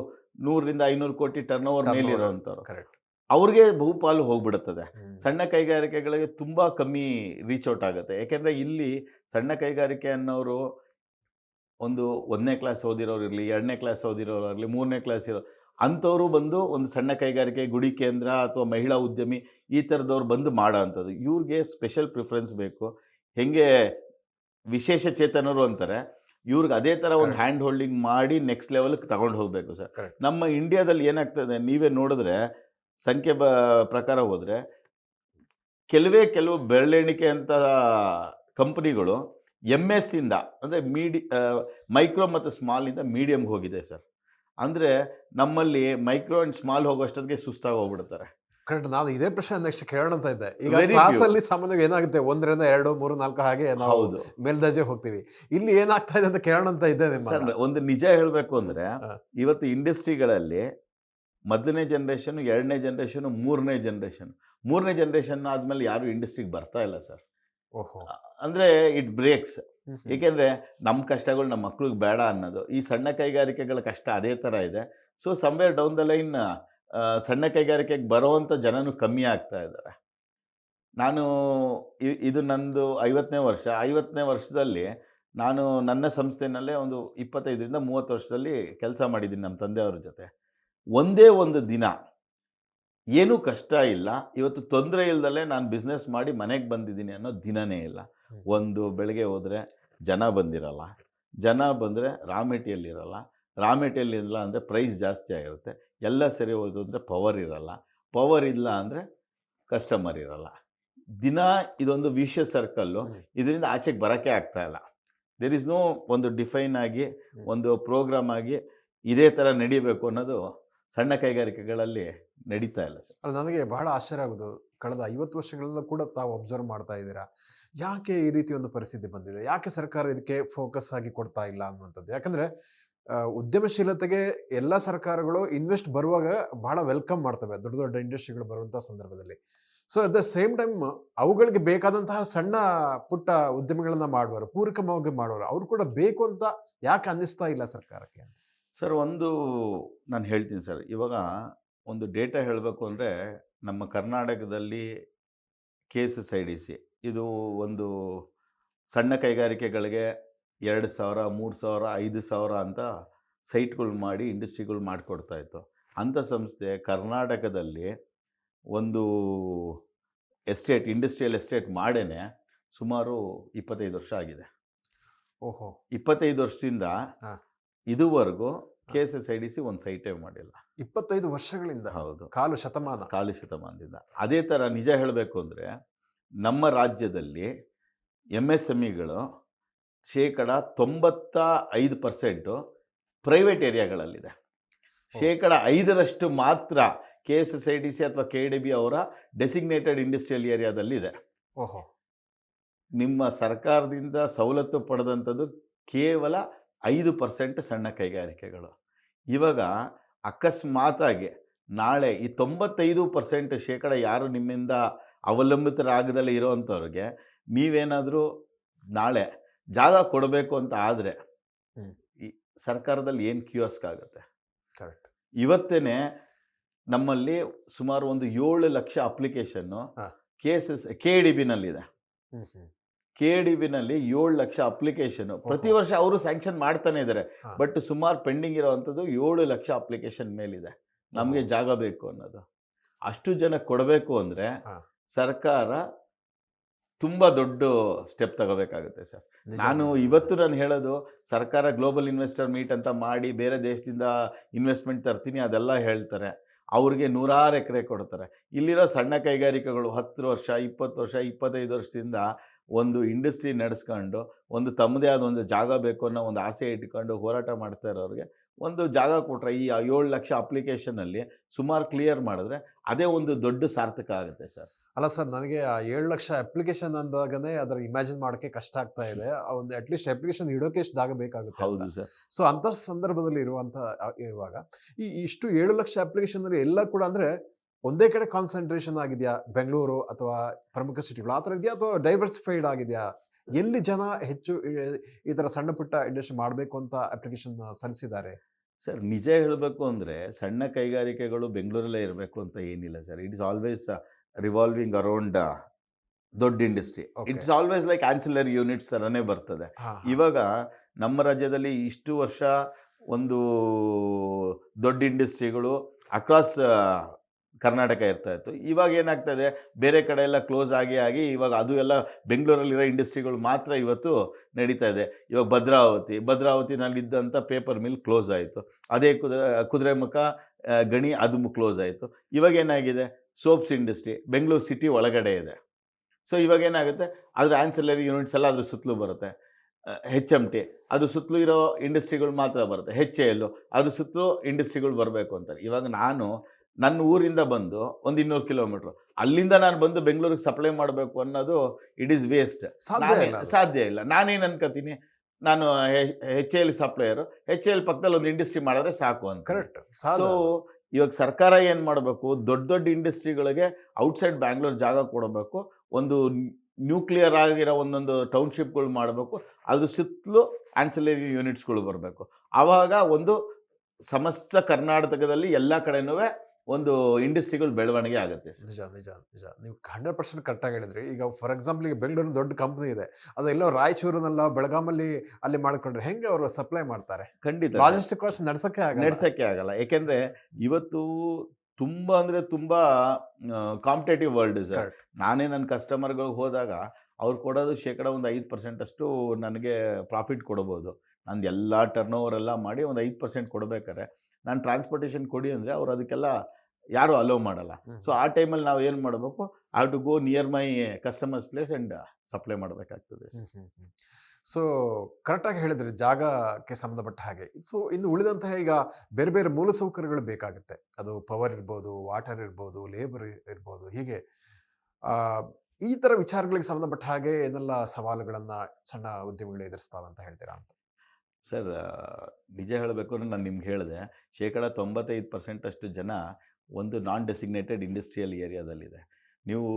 ನೂರರಿಂದ ಐನೂರು ಕೋಟಿ ಟರ್ನ್ ಓವರ್. ಮೇಲಿರೋವಂಥವ್ರು ಕರೆಕ್ಟ್ ಅವ್ರಿಗೆ ಬಹುಪಾಲು ಹೋಗ್ಬಿಡುತ್ತದೆ. ಸಣ್ಣ ಕೈಗಾರಿಕೆಗಳಿಗೆ ತುಂಬ ಕಮ್ಮಿ ರೀಚ್ ಔಟ್ ಆಗುತ್ತೆ. ಯಾಕೆಂದರೆ ಇಲ್ಲಿ ಸಣ್ಣ ಕೈಗಾರಿಕೆ ಅನ್ನೋರು ಒಂದು ಒಂದನೇ ಕ್ಲಾಸ್ ಓದಿರೋರು ಇರಲಿ ಎರಡನೇ ಕ್ಲಾಸ್ ಓದಿರೋರು ಇರಲಿ ಮೂರನೇ ಕ್ಲಾಸ್ ಇರೋ ಅಂಥವ್ರು ಬಂದು ಒಂದು ಸಣ್ಣ ಕೈಗಾರಿಕೆ ಗುಡಿ ಕೇಂದ್ರ ಅಥವಾ ಮಹಿಳಾ ಉದ್ಯಮಿ ಈ ಥರದವ್ರು ಬಂದು ಮಾಡೋ ಅಂಥದ್ದು. ಇವ್ರಿಗೆ ಸ್ಪೆಷಲ್ ಪ್ರಿಫರೆನ್ಸ್ ಬೇಕು. ಹೆಂಗೆ ವಿಶೇಷ ಚೇತನರು ಅಂತಾರೆ ಇವ್ರಿಗೆ ಅದೇ ಥರ ಒಂದು ಹ್ಯಾಂಡ್ ಹೋಲ್ಡಿಂಗ್ ಮಾಡಿ ನೆಕ್ಸ್ಟ್ ಲೆವೆಲ್ಗೆ ತಗೊಂಡು ಹೋಗಬೇಕು ಸರ್. ನಮ್ಮ ಇಂಡಿಯಾದಲ್ಲಿ ಏನಾಗ್ತದೆ ನೀವೇ ನೋಡಿದ್ರೆ ಸಂಖ್ಯೆ ಬ ಪ್ರಕಾರ ಹೋದರೆ ಕೆಲವೇ ಕೆಲವು ಬೆರಳೆಣಿಕೆ ಅಂತ ಕಂಪ್ನಿಗಳು ಎಂ ಎಸ್ ಇಂದ ಅಂದರೆ ಮೀಡಿ ಮೈಕ್ರೋ ಮತ್ತು ಸ್ಮಾಲಿಂದ ಮೀಡಿಯಮ್ಗೆ ಹೋಗಿದೆ ಸರ್. ಅಂದರೆ ನಮ್ಮಲ್ಲಿ ಮೈಕ್ರೋ ಆ್ಯಂಡ್ ಸ್ಮಾಲ್ ಹೋಗೋಷ್ಟೊತ್ತಿಗೆ ಸುಸ್ತಾಗಿ ಹೋಗ್ಬಿಡ್ತಾರೆ. ಕರೆಕ್ಟ್. ನಾನು ಇದೇ ಪ್ರಶ್ನೆ ನೆಕ್ಸ್ಟ್ ಕೇಳೋಣ ಅಂತ ಇದ್ದೆ. ಈಗ Very ಕ್ಲಾಸ್ ಅಲ್ಲಿ ಸಾಮಾನ್ಯವಾಗಿ ಏನಾಗುತ್ತೆ? ಒಂದರಿಂದ ಎರಡು ಮೂರು ನಾಲ್ಕು ಹಾಗೆ ನಾವು ಮೇಲ್ದರ್ಜೆ ಹೋಗ್ತೀವಿ. ಇಲ್ಲಿ ಏನಾಗ್ತಾ ಇದೆ ಅಂತ ಕೇಳೋಣ ಅಂತ ಇದ್ದೆ ಸರ್ ನಿಮ್ಮ ಒಂದು ನಿಜ ಹೇಳಬೇಕು ಅಂದ್ರೆ ಇವತ್ತು ಇಂಡಸ್ಟ್ರಿಗಳಲ್ಲಿ ಮೊದಲನೇ ಜನರೇಷನ್ ಎರಡನೇ ಜನರೇಷನ್ ಮೂರನೇ ಜನರೇಷನ್ ಮೂರನೇ ಜನರೇಷನ್ ಆದಮೇಲೆ ಯಾರು ಇಂಡಸ್ಟ್ರಿಗೆ ಬರ್ತಾ ಇಲ್ಲ ಸರ್. ಓಹೋ. ಅಂದರೆ ಇಟ್ ಬ್ರೇಕ್ಸ್. ಏಕೆಂದರೆ ನಮ್ಮ ಕಷ್ಟಗಳು ನಮ್ಮ ಮಕ್ಳಿಗೆ ಬೇಡ ಅನ್ನೋದು. ಈ ಸಣ್ಣ ಕೈಗಾರಿಕೆಗಳ ಕಷ್ಟ ಅದೇ ತರ ಇದೆ. So somewhere down the line ಸಣ್ಣ ಕೈಗಾರಿಕೆಗೆ ಬರೋವಂಥ ಜನನೂ ಕಮ್ಮಿ ಆಗ್ತಾ ಇದ್ದಾರೆ. ನಾನು ಇದು ನಂದು ಐವತ್ತನೇ ವರ್ಷ. ಐವತ್ತನೇ ವರ್ಷದಲ್ಲಿ ನಾನು ನನ್ನ ಸಂಸ್ಥೆನಲ್ಲೇ ಒಂದು ಇಪ್ಪತ್ತೈದರಿಂದ ಮೂವತ್ತು ವರ್ಷದಲ್ಲಿ ಕೆಲಸ ಮಾಡಿದ್ದೀನಿ ನಮ್ಮ ತಂದೆಯವ್ರ ಜೊತೆ. ಒಂದೇ ಒಂದು ದಿನ ಏನೂ ಕಷ್ಟ ಇಲ್ಲ. ಇವತ್ತು ತೊಂದರೆ ಇಲ್ಲದಲ್ಲೇ ನಾನು ಬಿಸ್ನೆಸ್ ಮಾಡಿ ಮನೆಗೆ ಬಂದಿದ್ದೀನಿ ಅನ್ನೋ ದಿನನೇ ಇಲ್ಲ. ಒಂದು ಬೆಳಗ್ಗೆ ಹೋದರೆ ಜನ ಬಂದಿರಲ್ಲ. ಜನ ಬಂದರೆ ರಾಮೇಟಿಯಲ್ಲಿರಲ್ಲ ರಾಮೇಟಿಯಲ್ಲಿ ಇಲ್ಲ ಅಂದರೆ ಪ್ರೈಸ್ ಜಾಸ್ತಿ ಆಗಿರುತ್ತೆ. ಎಲ್ಲ ಸರಿ ಹೋಯ್ತು ಅಂದರೆ ಪವರ್ ಇರಲ್ಲ. ಪವರ್ ಇಲ್ಲ ಅಂದರೆ ಕಸ್ಟಮರ್ ಇರಲ್ಲ. ದಿನ ಇದೊಂದು ವಿಷಯ ಸರ್ಕಲ್ಲು ಇದರಿಂದ ಆಚೆಗೆ ಬರೋಕ್ಕೆ ಆಗ್ತಾ ಇಲ್ಲ. ದೇರ್ ಇಸ್ ನೋ ಒಂದು ಡಿಫೈನ್ ಆಗಿ ಒಂದು ಪ್ರೋಗ್ರಾಮ್ ಆಗಿ ಇದೇ ಥರ ನಡಿಬೇಕು ಅನ್ನೋದು ಸಣ್ಣ ಕೈಗಾರಿಕೆಗಳಲ್ಲಿ ನಡೀತಾ ಇಲ್ಲ ಸರ್. ಅಲ್ಲ ನನಗೆ ಬಹಳ ಆಶ್ಚರ್ಯ ಆಗೋದು. ಕಳೆದ ಐವತ್ತು ವರ್ಷಗಳಲ್ಲೂ ಕೂಡ ತಾವು ಅಬ್ಸರ್ವ್ ಮಾಡ್ತಾ ಇದ್ದೀರಾ? ಯಾಕೆ ಈ ರೀತಿ ಒಂದು ಪರಿಸ್ಥಿತಿ ಬಂದಿದೆ? ಯಾಕೆ ಸರ್ಕಾರ ಇದಕ್ಕೆ ಫೋಕಸ್ ಆಗಿ ಕೊಡ್ತಾ ಇಲ್ಲ ಅನ್ನುವಂಥದ್ದು? ಯಾಕಂದ್ರೆ ಉದ್ಯಮಶೀಲತೆಗೆ ಎಲ್ಲ ಸರ್ಕಾರಗಳು ಇನ್ವೆಸ್ಟ್ ಬರುವಾಗ ಬಹಳ ವೆಲ್ಕಮ್ ಮಾಡ್ತವೆ. ದೊಡ್ಡ ದೊಡ್ಡ ಇಂಡಸ್ಟ್ರಿಗಳು ಬರುವಂಥ ಸಂದರ್ಭದಲ್ಲಿ. So at the same time ಅವುಗಳಿಗೆ ಬೇಕಾದಂತಹ ಸಣ್ಣ ಪುಟ್ಟ ಉದ್ಯಮಗಳನ್ನ ಮಾಡುವರು ಪೂರಕವಾಗಿ ಮಾಡುವರು ಅವ್ರು ಕೂಡ ಬೇಕು ಅಂತ ಯಾಕೆ ಅನ್ನಿಸ್ತಾ ಇಲ್ಲ ಸರ್ಕಾರಕ್ಕೆ ಸರ್ ಒಂದು ನಾನು ಹೇಳ್ತೀನಿ ಸರ್ ಇವಾಗ ಒಂದು ಡೇಟಾ ಹೇಳಬೇಕು ಅಂದರೆ ನಮ್ಮ ಕರ್ನಾಟಕದಲ್ಲಿ K S S I D C ಇದು ಒಂದು ಸಣ್ಣ ಕೈಗಾರಿಕೆಗಳಿಗೆ ಎರಡು ಸಾವಿರ ಮೂರು ಸಾವಿರ ಐದು ಸಾವಿರ ಅಂತ ಸೈಟ್ಗಳು ಮಾಡಿ ಇಂಡಸ್ಟ್ರಿಗಳು ಮಾಡಿಕೊಡ್ತಾ ಇತ್ತು. ಅಂಥ ಸಂಸ್ಥೆ ಕರ್ನಾಟಕದಲ್ಲಿ ಒಂದು ಎಸ್ಟೇಟ್ ಇಂಡಸ್ಟ್ರಿಯಲ್ ಎಸ್ಟೇಟ್ ಮಾಡೇನೆ ಸುಮಾರು ಇಪ್ಪತ್ತೈದು ವರ್ಷ ಆಗಿದೆ. ಓಹೋ. ಇಪ್ಪತ್ತೈದು ವರ್ಷದಿಂದ ಇದುವರೆಗೂ K S S I D C ಒಂದು ಸೈಟೇ ಮಾಡಿಲ್ಲ. ಇಪ್ಪತ್ತೈದು ವರ್ಷಗಳಿಂದ? ಹೌದು. ಕಾಲು ಶತಮಾನ? ಕಾಲು ಶತಮಾನದಿಂದ. ಅದೇ ಥರ ನಿಜ ಹೇಳಬೇಕು ಅಂದರೆ ನಮ್ಮ ರಾಜ್ಯದಲ್ಲಿ ಎಂ ಎಸ್ ಎಂ ಇಗಳು ಶೇಕಡ ತೊಂಬತ್ತ ಐದು ಪರ್ಸೆಂಟು ಪ್ರೈವೇಟ್ ಏರಿಯಾಗಳಲ್ಲಿದೆ ಶೇಕಡ ಐದರಷ್ಟು ಮಾತ್ರ K S S I D C ಅಥವಾ ಕೆ ಡಿ ಬಿ ಅವರ ಡೆಸಿಗ್ನೇಟೆಡ್ ಇಂಡಸ್ಟ್ರಿಯಲ್ ಏರಿಯಾದಲ್ಲಿದೆ ಓಹೋ. ನಿಮ್ಮ ಸರ್ಕಾರದಿಂದ ಸವಲತ್ತು ಪಡೆದಂಥದ್ದು ಕೇವಲ ಐದು ಪರ್ಸೆಂಟ್ ಸಣ್ಣ ಕೈಗಾರಿಕೆಗಳು. ಇವಾಗ ಅಕಸ್ಮಾತಾಗಿ ನಾಳೆ ಈ ತೊಂಬತ್ತೈದು ಪರ್ಸೆಂಟ್ ಶೇಕಡ ಯಾರು ನಿಮ್ಮಿಂದ ಅವಲಂಬಿತರಾಗದಲ್ಲಿ ಇರೋವಂಥವ್ರಿಗೆ ನೀವೇನಾದರೂ ನಾಳೆ ಜಾಗ ಕೊಡಬೇಕು ಅಂತ ಆದರೆ ಸರ್ಕಾರದಲ್ಲಿ ಏನು ಕ್ಯೂಸ್ಕ್ ಆಗುತ್ತೆ? ಕರೆಕ್ಟ್ ಇವತ್ತೇನೆ ನಮ್ಮಲ್ಲಿ ಸುಮಾರು ಒಂದು ಏಳು ಲಕ್ಷ application cases K S S K D ಬಿನಲ್ಲಿದೆ K D ಬಿನಲ್ಲಿ ಏಳು ಲಕ್ಷ ಅಪ್ಲಿಕೇಶನ್ ಪ್ರತಿ ವರ್ಷ ಅವರು ಸ್ಯಾಂಕ್ಷನ್ ಮಾಡ್ತಾನೆ ಇದ್ದಾರೆ ಬಟ್ ಸುಮಾರು ಪೆಂಡಿಂಗ್ ಇರೋವಂಥದ್ದು ಏಳು ಲಕ್ಷ ಅಪ್ಲಿಕೇಶನ್ ಮೇಲಿದೆ. ನಮಗೆ ಜಾಗ ಬೇಕು ಅನ್ನೋದು. ಅಷ್ಟು ಜನ ಕೊಡಬೇಕು ಅಂದರೆ ಸರ್ಕಾರ ತುಂಬ ದೊಡ್ಡ ಸ್ಟೆಪ್ ತಗೋಬೇಕಾಗುತ್ತೆ ಸರ್ ನಾನು ಇವತ್ತು ನಾನು ಹೇಳೋದು ಸರ್ಕಾರ ಗ್ಲೋಬಲ್ ಇನ್ವೆಸ್ಟರ್ ಮೀಟ್ ಅಂತ ಮಾಡಿ ಬೇರೆ ದೇಶದಿಂದ ಇನ್ವೆಸ್ಟ್ಮೆಂಟ್ ತರ್ತೀನಿ ಅದೆಲ್ಲ ಹೇಳ್ತಾರೆ. ಅವ್ರಿಗೆ ನೂರಾರು ಎಕರೆ ಕೊಡ್ತಾರೆ. ಇಲ್ಲಿರೋ ಸಣ್ಣ ಕೈಗಾರಿಕೆಗಳು ಹತ್ತು ವರ್ಷ ಇಪ್ಪತ್ತು ವರ್ಷ ಇಪ್ಪತ್ತೈದು ವರ್ಷದಿಂದ ಒಂದು ಇಂಡಸ್ಟ್ರಿ ನಡೆಸ್ಕೊಂಡು ಒಂದು ತಮ್ಮದೇ ಆದ ಒಂದು ಜಾಗ ಬೇಕು ಅನ್ನೋ ಒಂದು ಆಸೆ ಇಟ್ಕೊಂಡು ಹೋರಾಟ ಮಾಡ್ತಾ ಇರೋರಿಗೆ ಒಂದು ಜಾಗ ಕೊಟ್ಟರೆ ಈ ಏಳು ಲಕ್ಷ ಅಪ್ಲಿಕೇಶನಲ್ಲಿ ಸುಮಾರು ಕ್ಲಿಯರ್ ಮಾಡಿದ್ರೆ ಅದೇ ಒಂದು ದೊಡ್ಡ ಸಾರ್ಥಕ ಆಗುತ್ತೆ ಸರ್ ಅಲ್ಲ ಸರ್ ನನಗೆ ಆ ಏಳು ಲಕ್ಷ ಅಪ್ಲಿಕೇಶನ್ ಅಂದಾಗನೇ ಅದರ ಇಮ್ಯಾಜಿನ್ ಮಾಡೋಕ್ಕೆ ಕಷ್ಟ ಆಗ್ತಾ ಇದೆ. ಆ ಒಂದು ಅಟ್ಲೀಸ್ಟ್ ಅಪ್ಲಿಕೇಶನ್ ಇಡೋಕೆ ಎಷ್ಟು ಜಾಗ ಬೇಕಾಗುತ್ತೆ ಹೌದು ಸರ್. ಸೊ ಅಂಥ ಸಂದರ್ಭದಲ್ಲಿ ಇರುವಂಥ ಇರುವಾಗ ಈ ಇಷ್ಟು ಏಳು ಲಕ್ಷ ಅಪ್ಲಿಕೇಶನ್ ಎಲ್ಲ ಕೂಡ ಅಂದರೆ ಒಂದೇ ಕಡೆ ಕಾನ್ಸಂಟ್ರೇಷನ್ ಆಗಿದೆಯಾ? ಬೆಂಗಳೂರು ಅಥವಾ ಪ್ರಮುಖ ಸಿಟಿಗಳು ಆ ಥರ ಇದೆಯಾ ಅಥವಾ ಡೈವರ್ಸಿಫೈಡ್ ಆಗಿದೆಯಾ? ಎಲ್ಲಿ ಜನ ಹೆಚ್ಚು ಈ- ಈ ಥರ ಸಣ್ಣ ಪುಟ್ಟ ಇಂಡಸ್ಟ್ರಿ ಮಾಡಬೇಕು ಅಂತ ಅಪ್ಲಿಕೇಶನ್ ಸಲ್ಲಿಸಿದ್ದಾರೆ? ಸರ್ ನಿಜ ಹೇಳಬೇಕು ಅಂದರೆ ಸಣ್ಣ ಕೈಗಾರಿಕೆಗಳು ಬೆಂಗಳೂರಲ್ಲೇ ಇರಬೇಕು ಅಂತ ಏನಿಲ್ಲ sir. It is always revolving around ದೊಡ್ಡ industry. It's always like ancillary units ಥರನೇ ಬರ್ತದೆ. ಇವಾಗ ನಮ್ಮ ರಾಜ್ಯದಲ್ಲಿ ಇಷ್ಟು ವರ್ಷ ಒಂದು ದೊಡ್ಡ ಇಂಡಸ್ಟ್ರಿಗಳು ಅಕ್ರಾಸ್ ಕರ್ನಾಟಕ ಇರ್ತಾ ಇತ್ತು. ಇವಾಗ ಏನಾಗ್ತಾ ಇದೆ ಬೇರೆ ಕಡೆ ಎಲ್ಲ ಕ್ಲೋಸ್ ಆಗಿ ಆಗಿ ಇವಾಗ ಅದು ಎಲ್ಲ ಬೆಂಗಳೂರಲ್ಲಿರೋ ಇಂಡಸ್ಟ್ರಿಗಳು ಮಾತ್ರ ಇವತ್ತು ನಡೀತಾ ಇದೆ. ಇವಾಗ ಭದ್ರಾವತಿ ಭದ್ರಾವತಿನಲ್ಲಿದ್ದಂಥ ಪೇಪರ್ ಮಿಲ್ ಕ್ಲೋಸ್ ಆಯಿತು. ಅದೇ ಕುದುರೆ ಕುದುರೆಮುಖ ಗಣಿ ಅದು ಕ್ಲೋಸ್ ಆಯಿತು. ಇವಾಗ ಏನಾಗಿದೆ? ಸೋಪ್ಸ್ ಇಂಡಸ್ಟ್ರಿ ಬೆಂಗಳೂರು ಸಿಟಿ ಒಳಗಡೆ ಇದೆ. ಸೊ ಇವಾಗ ಏನಾಗುತ್ತೆ? ಅದರ ಆನ್ಸಲರಿ ಯೂನಿಟ್ಸ್ ಎಲ್ಲ ಅದ್ರ ಸುತ್ತಲೂ ಬರುತ್ತೆ. ಹೆಚ್ ಎಂ ಟಿ ಅದ್ರ ಸುತ್ತಲೂ ಇರೋ ಇಂಡಸ್ಟ್ರಿಗಳು ಮಾತ್ರ ಬರುತ್ತೆ. ಹೆಚ್ ಎ ಎಲ್ಲು ಅದ್ರ ಸುತ್ತಲೂ ಇಂಡಸ್ಟ್ರಿಗಳು ಬರಬೇಕು ಅಂತಾರೆ ಇವಾಗ ನಾನು ನನ್ನ ಊರಿಂದ ಬಂದು ಒಂದು ಇನ್ನೂರು ಕಿಲೋಮೀಟ್ರ್ ಅಲ್ಲಿಂದ ನಾನು ಬಂದು ಬೆಂಗಳೂರಿಗೆ ಸಪ್ಲೈ ಮಾಡಬೇಕು ಅನ್ನೋದು ಇಟ್ ಈಸ್ ವೇಸ್ಟ್ ಸಾಧ್ಯ ಇಲ್ಲ ಅದು. ಸಾಧ್ಯ ಇಲ್ಲ. ನಾನೇನು ಅನ್ಕೋತೀನಿ ನಾನು H L supplier H L ಪಕ್ಕದಲ್ಲಿ ಒಂದು ಇಂಡಸ್ಟ್ರಿ ಮಾಡಿದ್ರೆ ಸಾಕು ಅಂತ. ಕರೆಕ್ಟ್ ಸೊ ಇವಾಗ ಸರ್ಕಾರ ಏನು ಮಾಡಬೇಕು? ದೊಡ್ಡ ದೊಡ್ಡ ಇಂಡಸ್ಟ್ರಿಗಳಿಗೆ ಔಟ್ಸೈಡ್ ಬ್ಯಾಂಗ್ಳೂರ್ ಜಾಗ ಕೊಡಬೇಕು. ಒಂದು ನ್ಯೂಕ್ಲಿಯರ್ ಆಗಿರೋ ಒಂದೊಂದು ಟೌನ್ಶಿಪ್ಗಳು ಮಾಡಬೇಕು. ಅದ್ರ ಸುತ್ತಲೂ ಆನ್ಸಲರಿ ಯೂನಿಟ್ಸ್ಗಳು ಬರಬೇಕು. ಆವಾಗ ಒಂದು ಸಮಸ್ತ ಕರ್ನಾಟಕದಲ್ಲಿ ಎಲ್ಲ ಕಡೆನೂ ಒಂದು ಇಂಡಸ್ಟ್ರಿಗಳು ಬೆಳವಣಿಗೆ ಆಗುತ್ತೆ ನಿಜ ನಿಜ ನಿಜ. ನೀವು ಹಂಡ್ರೆಡ್ ಪರ್ಸೆಂಟ್ ಕರೆಕ್ಟಾಗಿ ಹೇಳಿದ್ರಿ. ಈಗ ಫಾರ್ ಎಕ್ಸಾಂಪಲ್ ಈಗ ಬೆಂಗಳೂರು ದೊಡ್ಡ ಕಂಪ್ನಿ ಇದೆ. ಅದೆಲ್ಲೋ ರಾಯಚೂರಿನಲ್ಲ ಬೆಳಗಾಮಲ್ಲಿ ಅಲ್ಲಿ ಮಾಡ್ಕೊಂಡ್ರೆ ಹೆಂಗೆ ಅವರು ಸಪ್ಲೈ ಮಾಡ್ತಾರೆ? ಖಂಡಿತ. ಲಾಜಿಸ್ಟಿಕ್ ಕಾಸ್ಟ್ ನಡ್ಸೋಕ್ಕೆ ಆಗಲ್ಲ. ನಡ್ಸೋಕ್ಕೆ ಆಗಲ್ಲ. ಯಾಕೆಂದ್ರೆ ಇವತ್ತು ತುಂಬ ಅಂದರೆ ತುಂಬ ಕಾಂಪಿಟೇಟಿವ್ ವರ್ಲ್ಡ್ ಸರ್. ನಾನೇ ನನ್ನ ಕಸ್ಟಮರ್ಗಳಿಗೆ ಹೋದಾಗ ಅವ್ರು ಕೊಡೋದು ಶೇಕಡ ಒಂದು ಐದು ಪರ್ಸೆಂಟಷ್ಟು ನನಗೆ ಪ್ರಾಫಿಟ್ ಕೊಡ್ಬೋದು. ನಂದು ಎಲ್ಲ ಟರ್ನ್ ಓವರ್ ಎಲ್ಲ ಮಾಡಿ ಒಂದು ಐದು ಪರ್ಸೆಂಟ್ ಕೊಡಬೇಕಾದ್ರೆ ನಾನು ಟ್ರಾನ್ಸ್ಪೋರ್ಟೇಷನ್ ಕೊಡಿ ಅಂದರೆ ಅವ್ರು ಅದಕ್ಕೆಲ್ಲ ಯಾರು ಅಲೋ ಮಾಡಲ್ಲ. ಸೊ ಆ ಟೈಮಲ್ಲಿ ನಾವು ಏನು ಮಾಡಬೇಕು? How to go near my customers place and supply ಮಾಡಬೇಕಾಗ್ತದೆ ಸೊ ಕರೆಕ್ಟಾಗಿ ಹೇಳಿದ್ರೆ ಜಾಗಕ್ಕೆ ಸಂಬಂಧಪಟ್ಟ ಹಾಗೆ. ಸೊ ಇನ್ನು ಉಳಿದಂತಹ ಈಗ ಬೇರೆ ಬೇರೆ ಮೂಲಸೌಕರ್ಯಗಳು ಬೇಕಾಗುತ್ತೆ. ಅದು ಪವರ್ ಇರ್ಬೋದು ವಾಟರ್ ಇರ್ಬೋದು ಲೇಬರ್ ಇರ್ಬೋದು ಹೀಗೆ. ಆ, ಈ ಥರ ವಿಚಾರಗಳಿಗೆ ಸಂಬಂಧಪಟ್ಟ ಹಾಗೆ ಏನೆಲ್ಲ ಸವಾಲುಗಳನ್ನು ಸಣ್ಣ ಉದ್ಯಮಿಗಳು ಎದುರಿಸ್ತಾವೆ ಅಂತ ಹೇಳ್ತೀರಾ ಅಂತ? ಸರ್ ನಿಜ ಹೇಳಬೇಕು ಅಂದ್ರೆ ನಾನು ನಿಮ್ಗೆ ಹೇಳಿದೆ ಶೇಕಡ ತೊಂಬತ್ತೈದು ಪರ್ಸೆಂಟಷ್ಟು ಜನ ಒಂದು ನಾನ್ ಡೆಸಿಗ್ನೇಟೆಡ್ ಇಂಡಸ್ಟ್ರಿಯಲ್ ಏರಿಯಾದಲ್ಲಿದೆ ನೀವು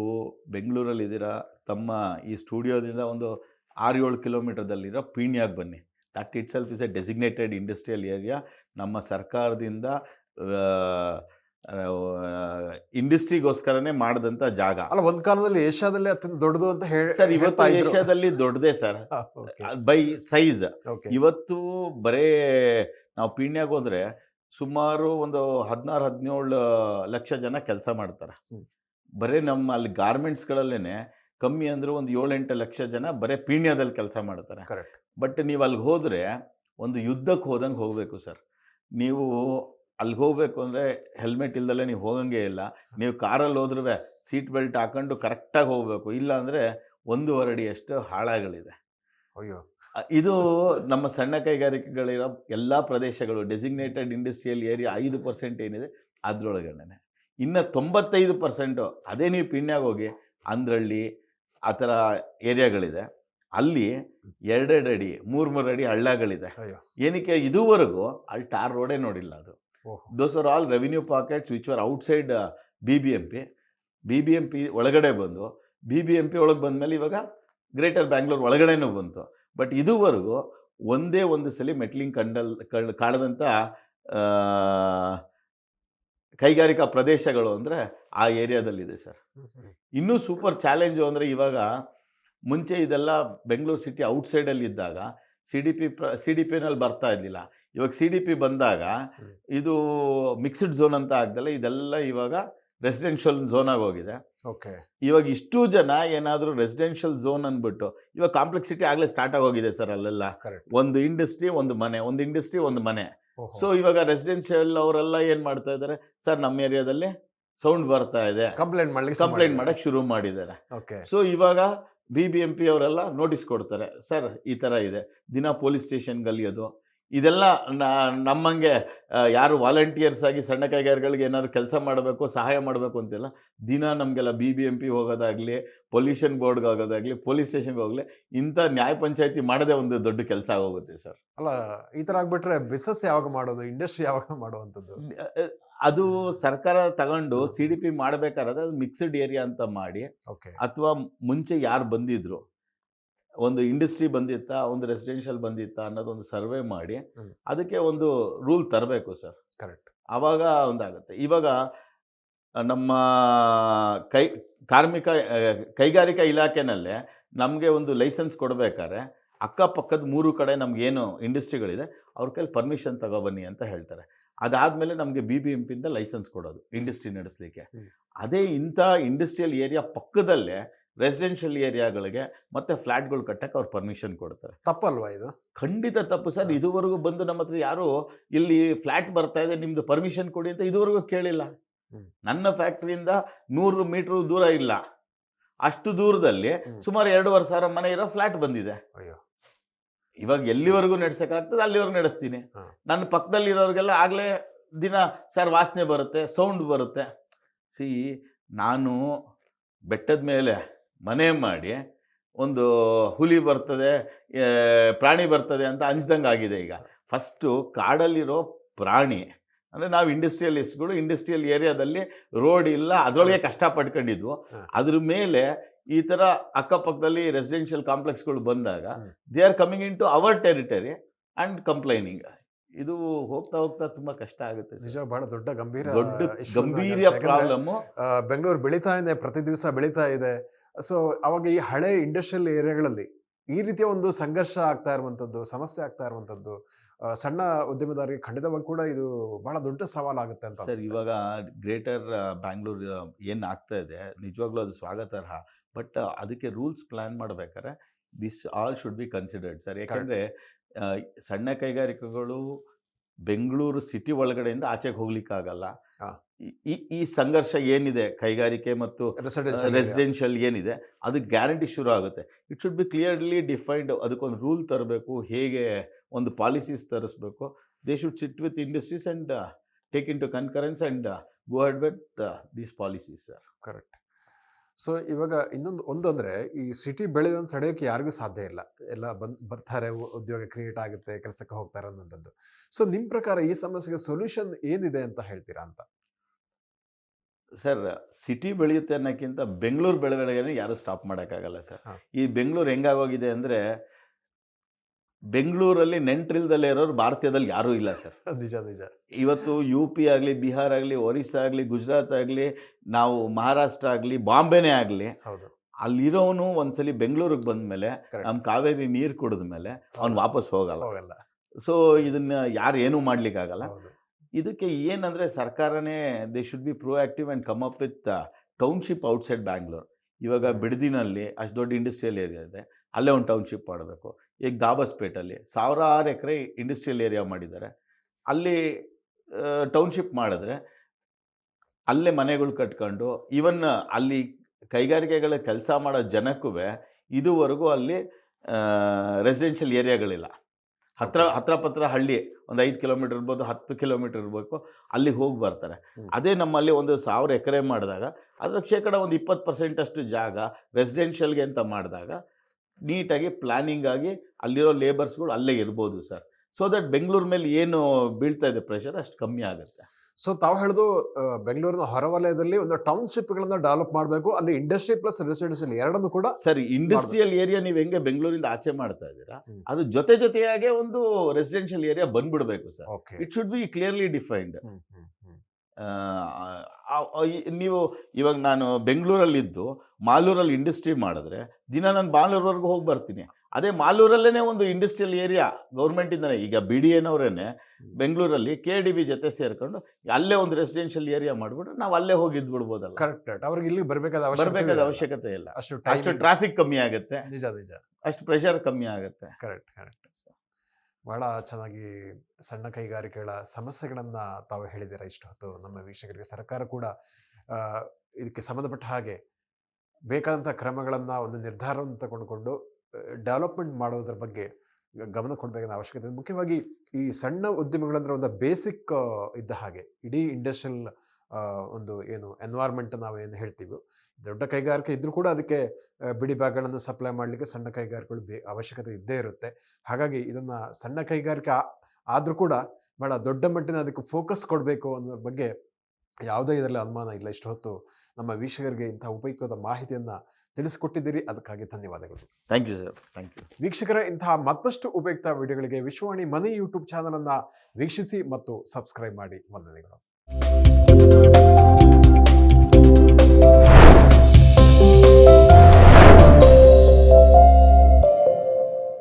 ಬೆಂಗಳೂರಲ್ಲಿದ್ದೀರಾ ತಮ್ಮ ಈ ಸ್ಟುಡಿಯೋದಿಂದ ಒಂದು ಆರು ಏಳು ಕಿಲೋಮೀಟರ್ದಲ್ಲಿರೋ ಪೀಣ್ಯಾಗೆ ಬನ್ನಿ. That itself is a designated industrial area ನಮ್ಮ ಸರ್ಕಾರದಿಂದ ಇಂಡಸ್ಟ್ರಿಗೋಸ್ಕರನೇ ಮಾಡಿದಂಥ ಜಾಗ. ಅಲ್ಲ ಒಂದು ಕಾಲದಲ್ಲಿ ಏಷ್ಯಾದಲ್ಲಿ ಅತ್ಯಂತ ದೊಡ್ಡದು ಅಂತ ಹೇಳಿ ಸರ್ ಇವತ್ತು ಏಷ್ಯಾದಲ್ಲಿ ದೊಡ್ಡದೇ ಸರ್. By size. ಇವತ್ತು ಬರೇ ನಾವು ಪೀಣ್ಯಾಗ ಹೋದ್ರೆ ಸುಮಾರು ಒಂದು ಹದಿನಾರು ಹದಿನೇಳು ಲಕ್ಷ ಜನ ಕೆಲಸ ಮಾಡ್ತಾರೆ. ಬರೀ ನಮ್ಮ ಅಲ್ಲಿ ಗಾರ್ಮೆಂಟ್ಸ್ಗಳಲ್ಲೇ ಕಮ್ಮಿ ಅಂದ್ರೆ ಒಂದು ಏಳೆಂಟು ಲಕ್ಷ ಜನ ಬರೀ ಪೀಣ್ಯದಲ್ಲಿ ಕೆಲಸ ಮಾಡ್ತಾರೆ. ಕರೆಕ್ಟ್. ಬಟ್ ನೀವು ಅಲ್ಲಿಗೆ ಹೋದರೆ ಒಂದು ಯುದ್ಧಕ್ಕೆ ಹೋದಂಗೆ ಹೋಗಬೇಕು ಸರ್. ನೀವು ಅಲ್ಲಿಗೆ ಹೋಗಬೇಕು ಅಂದರೆ ಹೆಲ್ಮೆಟ್ ಇಲ್ದಲ್ಲೇ ನೀವು ಹೋಗಂಗೆ ಇಲ್ಲ. ನೀವು ಕಾರಲ್ಲಿ ಹೋದ್ರೂ ಸೀಟ್ ಬೆಲ್ಟ್ ಹಾಕೊಂಡು ಕರೆಕ್ಟಾಗಿ ಹೋಗಬೇಕು. ಇಲ್ಲ ಅಂದರೆ ಒಂದೂವರೆ ಅಡಿಯಷ್ಟು ಹಾಳಾಗಳಿದೆ ಅಯ್ಯೋ. ಇದು ನಮ್ಮ ಸಣ್ಣ ಕೈಗಾರಿಕೆಗಳಿರೋ ಎಲ್ಲ ಪ್ರದೇಶಗಳು ಡೆಸಿಗ್ನೇಟೆಡ್ ಇಂಡಸ್ಟ್ರಿಯಲ್ ಏರಿಯಾ ಐದು ಪರ್ಸೆಂಟ್ ಏನಿದೆ ಅದರೊಳಗಡೆ ಇನ್ನು ತೊಂಬತ್ತೈದು ಪರ್ಸೆಂಟು ಅದೇ ನೀವು ಪಿಣ್ಯಾಗ ಹೋಗಿ ಅಂದ್ರಳ್ಳಿ ಆ ಥರ ಏರಿಯಾಗಳಿದೆ. ಅಲ್ಲಿ ಎರಡೆರಡು ಅಡಿ ಮೂರು ಮೂರು ಅಡಿ ಹಳ್ಳಗಳಿದೆ ಏನಕ್ಕೆ? ಇದುವರೆಗೂ ಅಲ್ಲಿ ಟಾರ್ ರೋಡೇ ನೋಡಿಲ್ಲ ಅದು. Those are all revenue pockets which are outside B B M P B B M P ಒಳಗಡೆ ಬಂದು ಬಿ ಬಿ ಎಂ ಪಿ ಒಳಗೆ ಬಂದಮೇಲೆ ಇವಾಗ ಗ್ರೇಟರ್ ಬ್ಯಾಂಗ್ಳೂರ್ ಒಳಗಡೆನೂ ಬಂತು. ಬಟ್ ಇದುವರೆಗೂ ಒಂದೇ ಒಂದು ಸಲ ಮೆಟ್ಲಿಂಗ್ ಕಂಡಲ್ ಕಳ್ ಕಾಣದಂಥ ಕೈಗಾರಿಕಾ ಪ್ರದೇಶಗಳು ಅಂದರೆ ಆ ಏರಿಯಾದಲ್ಲಿದೆ ಸರ್. ಇನ್ನೂ ಸೂಪರ್ ಚಾಲೆಂಜು ಅಂದರೆ ಇವಾಗ ಮುಂಚೆ ಇದೆಲ್ಲ ಬೆಂಗಳೂರು ಸಿಟಿ ಔಟ್ಸೈಡಲ್ಲಿ ಇದ್ದಾಗ ಸಿ ಡಿ ಪಿ ಪ್ರ ಸಿ ಡಿ ಪಿನಲ್ಲಿ ಬರ್ತಾ ಇದ್ದಿಲ್ಲ ಇವಾಗ ಸಿ ಡಿ ಪಿ ಬಂದಾಗ ಇದು ಮಿಕ್ಸ್ಡ್ ಝೋನ್ ಅಂತ ಆಗ್ದಲ್ಲ ಇದೆಲ್ಲ ಇವಾಗ ರೆಸಿಡೆನ್ಷಿಯಲ್ ಆಗಿ ಹೋಗಿದೆ. ಓಕೆ ಇವಾಗ ಇಷ್ಟು ಜನ ಏನಾದರೂ ರೆಸಿಡೆನ್ಷಿಯಲ್ ಝೋನ್ ಅಂದ್ಬಿಟ್ಟು ಇವಾಗ ಕಾಂಪ್ಲೆಕ್ಸಿಟಿ ಆಗಲೇ ಸ್ಟಾರ್ಟ್ ಆಗೋಗಿದೆ ಸರ್ ಅಲ್ಲೆಲ್ಲ. ಕರೆಕ್ಟ್ ಒಂದು ಇಂಡಸ್ಟ್ರಿ ಒಂದು ಮನೆ ಒಂದು ಇಂಡಸ್ಟ್ರಿ ಒಂದು ಮನೆ. ಸೊ ಇವಾಗ ರೆಸಿಡೆನ್ಷಿಯಲ್ ಅವರೆಲ್ಲ ಏನು ಮಾಡ್ತಾ ಇದ್ದಾರೆ? ಸರ್ ನಮ್ಮ ಏರಿಯಾದಲ್ಲಿ ಸೌಂಡ್ ಬರ್ತಾ ಇದೆ. ಕಂಪ್ಲೇಂಟ್ ಮಾಡ್ಲಿಕ್ಕೆ ಕಂಪ್ಲೇಂಟ್ ಮಾಡಕ್ಕೆ ಶುರು ಮಾಡಿದ್ದಾರೆ. ಓಕೆ ಸೊ ಇವಾಗ ಬಿ ಬಿ ಎಂ ಪಿ ಅವರೆಲ್ಲ ನೋಟಿಸ್ ಕೊಡ್ತಾರೆ. ಸರ್ ಈ ಥರ ಇದೆ. ದಿನ ಪೊಲೀಸ್ ಸ್ಟೇಷನ್ಗೆ ಅಲಿಯೋದು ಇದೆಲ್ಲ ನ- ನಮ್ಮಂಗೆ ಯಾರು ವಾಲಂಟಿಯರ್ಸ್ ಆಗಿ ಸಣ್ಣ ಕೈಗಾರಿಕೆಗಳಿಗೆ ಏನಾದ್ರು ಕೆಲಸ ಮಾಡಬೇಕು ಸಹಾಯ ಮಾಡಬೇಕು ಅಂತಿಲ್ಲ. ದಿನ ನಮಗೆಲ್ಲ ಬಿ ಬಿ ಎಂ ಪಿ ಹೋಗೋದಾಗಲಿ ಪೊಲ್ಯೂಷನ್ ಬೋರ್ಡ್ಗೆ ಹೋಗೋದಾಗಲಿ ಪೊಲೀಸ್ ಸ್ಟೇಷನ್ಗೆ ಹೋಗಲಿ ಇಂಥ ನ್ಯಾಯ ಪಂಚಾಯತಿ ಮಾಡದೇ ಒಂದು ದೊಡ್ಡ ಕೆಲಸ ಆಗೋಗುತ್ತೆ ಸರ್. ಅಲ್ಲ ಈ ಥರ ಆಗಿಬಿಟ್ರೆ ಬಿಸ್ನೆಸ್ ಯಾವಾಗ ಮಾಡೋದು ಇಂಡಸ್ಟ್ರಿ ಯಾವಾಗ ಮಾಡುವಂಥದ್ದು? ಅದು ಸರ್ಕಾರ ತಗೊಂಡು ಸಿ ಡಿ ಪಿ ಮಾಡಬೇಕಾದ್ರೆ ಅದು ಮಿಕ್ಸ್ಡ್ ಏರಿಯಾ ಅಂತ ಮಾಡಿ ಓಕೆ. ಅಥವಾ ಮುಂಚೆ ಯಾರು ಬಂದಿದ್ರು ಒಂದು ಇಂಡಸ್ಟ್ರಿ ಬಂದಿತ್ತಾ ಒಂದು ರೆಸಿಡೆನ್ಷಿಯಲ್ ಬಂದಿತ್ತಾ ಅನ್ನೋದೊಂದು ಸರ್ವೆ ಮಾಡಿ ಅದಕ್ಕೆ ಒಂದು ರೂಲ್ ತರಬೇಕು ಸರ್ ಕರೆಕ್ಟ್ ಆವಾಗ ಒಂದಾಗುತ್ತೆ. ಇವಾಗ ನಮ್ಮ ಕೈ ಕಾರ್ಮಿಕ ಕೈಗಾರಿಕಾ ಇಲಾಖೆನಲ್ಲೇ ನಮಗೆ ಒಂದು ಲೈಸೆನ್ಸ್ ಕೊಡಬೇಕಾದ್ರೆ ಅಕ್ಕಪಕ್ಕದ ಮೂರು ಕಡೆ ನಮಗೇನು ಇಂಡಸ್ಟ್ರಿಗಳಿದೆ ಅವ್ರ ಕೈಲಿ ಪರ್ಮಿಷನ್ ತಗೊಬನ್ನಿ ಅಂತ ಹೇಳ್ತಾರೆ. ಅದಾದಮೇಲೆ ನಮಗೆ ಬಿ ಬಿ ಎಂ ಪಿಯಿಂದ ಲೈಸೆನ್ಸ್ ಕೊಡೋದು ಇಂಡಸ್ಟ್ರಿ ನಡೆಸಲಿಕ್ಕೆ. ಅದೇ ಇಂಥ ಇಂಡಸ್ಟ್ರಿಯಲ್ ಏರಿಯಾ ಪಕ್ಕದಲ್ಲೇ ರೆಸಿಡೆನ್ಷಿಯಲ್ ಏರಿಯಾಗಳಿಗೆ ಮತ್ತೆ ಫ್ಲ್ಯಾಟ್ಗಳು ಕಟ್ಟಕ್ಕೆ ಅವ್ರು ಪರ್ಮಿಷನ್ ಕೊಡ್ತಾರೆ. ತಪ್ಪಲ್ವಾ ಇದು? ಖಂಡಿತ ತಪ್ಪು ಸರ್. ಇದುವರೆಗೂ ಬಂದು ನಮ್ಮ ಹತ್ರ ಯಾರು ಇಲ್ಲಿ ಫ್ಲ್ಯಾಟ್ ಬರ್ತಾ ಇದೆ ನಿಮ್ದು ಪರ್ಮಿಷನ್ ಕೊಡಿ ಅಂತ ಇದುವರೆಗೂ ಕೇಳಿಲ್ಲ. ನನ್ನ ಫ್ಯಾಕ್ಟ್ರಿಯಿಂದ ನೂರು ಮೀಟ್ರ್ ದೂರ ಇಲ್ಲ. ಅಷ್ಟು ದೂರದಲ್ಲಿ. ಸುಮಾರು ಎರಡೂವರೆ ಸಾವಿರ ಮನೆ ಇರೋ ಫ್ಲ್ಯಾಟ್ ಬಂದಿದೆ. ಅಯ್ಯೋ. ಇವಾಗ ಎಲ್ಲಿವರೆಗೂ ನಡೆಸೋಕ್ಕಾಗ್ತದೆ ಅಲ್ಲಿವರೆಗೂ ನಡೆಸ್ತೀನಿ. ನನ್ನ ಪಕ್ಕದಲ್ಲಿ ಇರೋರಿಗೆಲ್ಲ ಆಗಲೇ ದಿನ ಸರ್ ವಾಸನೆ ಬರುತ್ತೆ ಸೌಂಡ್ ಬರುತ್ತೆ. ಸಿ ನಾನು ಬೆಟ್ಟದ ಮೇಲೆ ಮನೆ ಮಾಡಿ ಒಂದು ಹುಲಿ ಬರ್ತದೆ ಪ್ರಾಣಿ ಬರ್ತದೆ ಅಂತ ಅನಿಸ್ದಂಗೆ ಆಗಿದೆ ಈಗ. ಫಸ್ಟು ಕಾಡಲ್ಲಿರೋ ಪ್ರಾಣಿ ಅಂದರೆ ನಾವು ಇಂಡಸ್ಟ್ರಿಯಲಿಸ್ಟ್ಗಳು ಇಂಡಸ್ಟ್ರಿಯಲ್ ಏರಿಯಾದಲ್ಲಿ ರೋಡ್ ಇಲ್ಲ ಅದರೊಳಗೆ ಕಷ್ಟ ಪಡ್ಕೊಂಡಿದ್ವು ಅದ್ರ ಮೇಲೆ ಈ ಥರ ಅಕ್ಕಪಕ್ಕದಲ್ಲಿ ರೆಸಿಡೆನ್ಷಿಯಲ್ ಕಾಂಪ್ಲೆಕ್ಸ್ಗಳು ಬಂದಾಗ they are coming into our territory and complaining. ಇದು ಹೋಗ್ತಾ ಹೋಗ್ತಾ ತುಂಬ ಕಷ್ಟ ಆಗುತ್ತೆ. ನಿಜ ಬಹಳ ದೊಡ್ಡ ಗಂಭೀರ ದೊಡ್ಡ ಗಂಭೀರ ಆ, ಬೆಂಗಳೂರು ಬೆಳೀತಾ ಇದೆ ಪ್ರತಿ ದಿವಸ ಬೆಳೀತಾ ಇದೆ. ಸೊ ಅವಾಗ ಈ ಹಳೆ ಇಂಡಸ್ಟ್ರಿಯಲ್ ಏರಿಯಾಗಳಲ್ಲಿ ಈ ರೀತಿಯ ಒಂದು ಸಂಘರ್ಷ ಆಗ್ತಾ ಇರುವಂಥದ್ದು ಸಮಸ್ಯೆ ಆಗ್ತಾ ಇರುವಂಥದ್ದು ಸಣ್ಣ ಉದ್ಯಮದಾರರಿಗೆ ಖಂಡಿತವಾಗಿ ಕೂಡ ಇದು ಬಹಳ ದೊಡ್ಡ ಸವಾಲಾಗುತ್ತೆ ಅಂತ ಸರ್. ಇವಾಗ ಗ್ರೇಟರ್ ಬ್ಯಾಂಗ್ಳೂರು ಏನು ಆಗ್ತಾ ಇದೆ ನಿಜವಾಗ್ಲೂ ಅದು ಸ್ವಾಗತಾರ್ಹ ಬಟ್ ಅದಕ್ಕೆ ರೂಲ್ಸ್ ಪ್ಲ್ಯಾನ್ ಮಾಡಬೇಕಾದ್ರೆ this all should be considered sir ಯಾಕಂದರೆ ಸಣ್ಣ ಕೈಗಾರಿಕೆಗಳು ಬೆಂಗಳೂರು ಸಿಟಿ ಒಳಗಡೆಯಿಂದ ಆಚೆಗೆ ಹೋಗ್ಲಿಕ್ಕಾಗಲ್ಲ. ಈ- ಈ ಸಂಘರ್ಷ ಏನಿದೆ ಕೈಗಾರಿಕೆ ಮತ್ತು ರೆಸಿಡೆನ್ಷಿಯಲ್ ಏನಿದೆ? ಅದು ಗ್ಯಾರಂಟಿ ಶುರು ಆಗುತ್ತೆ. It should be clearly defined ಅದಕ್ಕೊಂದು ರೂಲ್ ತರಬೇಕು ಹೇಗೆ ಒಂದು policies ತರಿಸ್ಬೇಕು. They should sit with industries and take into concurrence and go ahead with these policies sir correct so ಇವಾಗ ಇನ್ನೊಂದು ಒಂದು ಅಂದ್ರೆ ಈ ಸಿಟಿ ಬೆಳೆಯೋದನ್ನು ತಡೆಯೋಕ್ಕೆ ಯಾರಿಗೂ ಸಾಧ್ಯ ಇಲ್ಲ. ಎಲ್ಲ ಬಂದ್ ಬರ್ತಾರೆ ಉದ್ಯೋಗ ಕ್ರಿಯೇಟ್ ಆಗುತ್ತೆ ಕೆಲಸಕ್ಕೆ ಹೋಗ್ತಾರೆ ಅನ್ನೋಂಥದ್ದು ಸೊ ನಿಮ್ಮ ಪ್ರಕಾರ ಈ ಸಮಸ್ಯೆಗೆ ಸೊಲ್ಯೂಷನ್ ಏನಿದೆ ಅಂತ ಹೇಳ್ತೀರಾ ಅಂತ? ಸರ್ ಸಿಟಿ ಬೆಳೆಯುತ್ತೆ ಅನ್ನೋಕ್ಕಿಂತ ಬೆಂಗಳೂರು ಬೆಳವಣಿಗೆನೇ ಯಾರೂ ಸ್ಟಾಪ್ ಮಾಡೋಕ್ಕಾಗಲ್ಲ ಸರ್. ಈ ಬೆಂಗಳೂರು ಹೆಂಗಾಗೋಗಿದೆ ಅಂದರೆ ಬೆಂಗಳೂರಲ್ಲಿ ನೆಂಟ್ರಿಲ್ದಲ್ಲೇ ಇರೋರು ಭಾರತೀಯದಲ್ಲಿ ಯಾರೂ ಇಲ್ಲ ಸರ್. ನಿಜ ನಿಜ. ಇವತ್ತು ಯು ಪಿ ಆಗಲಿ ಬಿಹಾರ್ ಆಗಲಿ ಒರಿಸ್ಸಾ ಆಗಲಿ ಗುಜರಾತ್ ಆಗಲಿ ನಾವು ಮಹಾರಾಷ್ಟ್ರ ಆಗಲಿ ಬಾಂಬೆನೇ ಆಗಲಿ ಹೌದು. ಅಲ್ಲಿರೋನು ಒಂದ್ಸಲಿ ಬೆಂಗಳೂರಿಗೆ ಬಂದ ಮೇಲೆ ನಮ್ಮ ಕಾವೇರಿ ನೀರು ಕುಡಿದ ಮೇಲೆ ಅವ್ನು ವಾಪಸ್ ಹೋಗಲ್ಲ. ಹೋಗಲ್ಲ. ಸೊ ಇದನ್ನ ಯಾರು ಏನೂ ಮಾಡ್ಲಿಕ್ಕಾಗಲ್ಲ ಇದಕ್ಕೆ ಏನಂದರೆ ಸರ್ಕಾರನೇ they should be proactive and come up with township outside Bangalore ಇವಾಗ ಬಿಡದಿನಲ್ಲಿ ಅಷ್ಟು ದೊಡ್ಡ ಇಂಡಸ್ಟ್ರಿಯಲ್ ಏರಿಯಾ ಇದೆ. ಅಲ್ಲೇ ಒಂದು ಟೌನ್ಶಿಪ್ ಮಾಡಬೇಕು. ಈಗ ದಾಬಸ್ಪೇಟಲ್ಲಿ ಸಾವಿರಾರು ಎಕರೆ ಇಂಡಸ್ಟ್ರಿಯಲ್ ಏರಿಯಾ ಮಾಡಿದ್ದಾರೆ. ಅಲ್ಲಿ ಟೌನ್ಶಿಪ್ ಮಾಡಿದ್ರೆ ಅಲ್ಲೇ ಮನೆಗಳು ಕಟ್ಕೊಂಡು ಈವನ್ ಅಲ್ಲಿ ಕೈಗಾರಿಕೆಗಳ ಕೆಲಸ ಮಾಡೋ ಜನಕ್ಕೂ ಇದುವರೆಗೂ ಅಲ್ಲಿ ರೆಸಿಡೆನ್ಷಿಯಲ್ ಏರಿಯಾಗಳಿಲ್ಲ ಹತ್ರ. ಹತ್ರ ಪತ್ರ ಹಳ್ಳಿ ಒಂದು ಐದು ಕಿಲೋಮೀಟರ್ ಇರ್ಬೋದು ಹತ್ತು ಕಿಲೋಮೀಟರ್ ಇರಬೇಕು ಅಲ್ಲಿ ಹೋಗಿ ಬರ್ತಾರೆ. ಅದೇ ನಮ್ಮಲ್ಲಿ ಒಂದು ಸಾವಿರ ಎಕರೆ ಮಾಡಿದಾಗ ಅದರ ಶೇಕಡ ಒಂದು ಇಪ್ಪತ್ತು ಪರ್ಸೆಂಟಷ್ಟು ಜಾಗ ರೆಸಿಡೆನ್ಷಿಯಲ್ಗೆ ಅಂತ ಮಾಡಿದಾಗ ನೀಟಾಗಿ ಪ್ಲ್ಯಾನಿಂಗ್ ಆಗಿ ಅಲ್ಲಿರೋ ಲೇಬರ್ಸ್ಗಳು ಅಲ್ಲೇ ಇರ್ಬೋದು ಸರ್. ಸೊ ದಟ್ ಬೆಂಗಳೂರು ಮೇಲೆ ಏನು ಬೀಳ್ತಾ ಇದೆ ಪ್ರೆಷರ್ ಅಷ್ಟು ಕಮ್ಮಿ ಆಗುತ್ತೆ. ಸೊ ತಾವು ಹೇಳೋದು ಬೆಂಗಳೂರಿನ ಹೊರವಲಯದಲ್ಲಿ ಒಂದು ಟೌನ್ಶಿಪ್ ಗಳನ್ನ ಡೆವಲಪ್ ಮಾಡಬೇಕು ಅಲ್ಲಿ ಇಂಡಸ್ಟ್ರಿ ಪ್ಲಸ್ ರೆಸಿಡೆನ್ಷಿಯಲ್ ಎರಡನ್ನು ಕೂಡ ಸರಿ ಇಂಡಸ್ಟ್ರಿಯಲ್ ಏರಿಯಾ ನೀವು ಹೆಂಗೆ ಬೆಂಗಳೂರಿಂದ ಆಚೆ ಮಾಡ್ತಾ ಇದ್ದೀರಾ. ಅದು ಜೊತೆ ಜೊತೆಯಾಗೆ ಒಂದು residential area ಬಂದ್ಬಿಡಬೇಕು sir. It should be clearly defined ನೀವು ಇವಾಗ ನಾನು ಬೆಂಗಳೂರಲ್ಲಿದ್ದು ಮಾಲೂರಲ್ಲಿ ಇಂಡಸ್ಟ್ರಿ ಮಾಡಿದ್ರೆ ದಿನ ನಾನು ಮಾಲೂರ್ವರೆಗೂ ಹೋಗಿ ಬರ್ತೀನಿ. ಅದೇ ಮಾಲೂರಲ್ಲೇ ಒಂದು ಇಂಡಸ್ಟ್ರಿಯಲ್ ಏರಿಯಾ ಗೌರ್ಮೆಂಟಿಂದನೇ ಈಗ ಬಿ ಡಿ ಎನವರೇನೆ ಬೆಂಗಳೂರಲ್ಲಿ ಕೆ ಡಿ ಬಿ ಜೊತೆ ಸೇರ್ಕೊಂಡು ಅಲ್ಲೇ ಒಂದು ರೆಸಿಡೆನ್ಷಿಯಲ್ ಏರಿಯಾ ಮಾಡಿಬಿಟ್ಟು ನಾವು ಅಲ್ಲೇ ಹೋಗಿ ಇದ್ಬಿಡ್ಬೋದಲ್ಲ. ಕರೆಕ್ಟ್ ಅವ್ರಿಗೆ ಇಲ್ಲಿ ಬರಬೇಕಾದ ಬರಬೇಕಾದ ಅವಶ್ಯಕತೆ ಅವಶ್ಯಕತೆ ಇಲ್ಲ. ಅಷ್ಟು ಅಷ್ಟು ಟ್ರಾಫಿಕ್ ಕಮ್ಮಿ ಆಗುತ್ತೆ. ನಿಜ ನಿಜ. ಅಷ್ಟು ಪ್ರೆಷರ್ ಕಮ್ಮಿ ಆಗುತ್ತೆ. ಕರೆಕ್ಟ್ ಕರೆಕ್ಟ್ ಬಹಳ ಚೆನ್ನಾಗಿ ಸಣ್ಣ ಕೈಗಾರಿಕೆಗಳ ಸಮಸ್ಯೆಗಳನ್ನು ತಾವು ಹೇಳಿದ್ದೀರಾ ಇಷ್ಟು ಹೊತ್ತು ನಮ್ಮ ವೀಕ್ಷಕರಿಗೆ. ಸರ್ಕಾರ ಕೂಡ ಇದಕ್ಕೆ ಸಂಬಂಧಪಟ್ಟ ಹಾಗೆ ಬೇಕಾದಂಥ ಕ್ರಮಗಳನ್ನು ಒಂದು ನಿರ್ಧಾರವನ್ನು ತಗೊಂಡುಕೊಂಡು ಡೆವಲಪ್ಮೆಂಟ್ ಮಾಡೋದ್ರ ಬಗ್ಗೆ ಗಮನ ಕೊಡಬೇಕಾದ ಅವಶ್ಯಕತೆ ಮುಖ್ಯವಾಗಿ ಈ ಸಣ್ಣ ಉದ್ಯಮಗಳಂದ್ರೆ ಒಂದು ಬೇಸಿಕ್ ಇದ್ದ ಹಾಗೆ. ಇಡೀ ಇಂಡಸ್ಟ್ರಿಯಲ್ ಒಂದು ಏನು ಎನ್ವೈರ್ಮೆಂಟ್ ನಾವು ಏನು ಹೇಳ್ತೀವಿ ದೊಡ್ಡ ಕೈಗಾರಿಕೆ ಇದ್ದರೂ ಕೂಡ ಅದಕ್ಕೆ ಬಿಡಿ ಬ್ಯಾಗ್ಗಳನ್ನು ಸಪ್ಲೈ ಮಾಡಲಿಕ್ಕೆ ಸಣ್ಣ ಕೈಗಾರಿಕೆಗಳು ಬೇ ಅವಶ್ಯಕತೆ ಇದ್ದೇ ಇರುತ್ತೆ. ಹಾಗಾಗಿ ಇದನ್ನು ಸಣ್ಣ ಕೈಗಾರಿಕೆ ಆದರೂ ಕೂಡ ಭಾಳ ದೊಡ್ಡ ಮಟ್ಟಿನ ಅದಕ್ಕೆ ಫೋಕಸ್ ಕೊಡಬೇಕು ಅನ್ನೋದ್ರ ಬಗ್ಗೆ ಯಾವುದೇ ಇದರಲ್ಲಿ ಅನುಮಾನ ಇಲ್ಲ. ಇಷ್ಟು ಹೊತ್ತು ನಮ್ಮ ವೀಕ್ಷಕರಿಗೆ ಇಂತಹ ಉಪಯುಕ್ತವಾದ ಮಾಹಿತಿಯನ್ನು ತಿಳಿಸಿಕೊಟ್ಟಿದ್ದೀರಿ. ಅದಕ್ಕಾಗಿ ಧನ್ಯವಾದಗಳು. Thank you sir thank you ವೀಕ್ಷಕರ ಇಂತಹ ಮತ್ತಷ್ಟು ಉಪಯುಕ್ತ ವಿಡಿಯೋಗಳಿಗೆ ವಿಶ್ವವಾಣಿ ಮನಿ ಯೂಟ್ಯೂಬ್ ಚಾನಲನ್ನು ವೀಕ್ಷಿಸಿ ಮತ್ತು ಸಬ್ಸ್ಕ್ರೈಬ್ ಮಾಡಿ. ವಂದನೆಗಳು.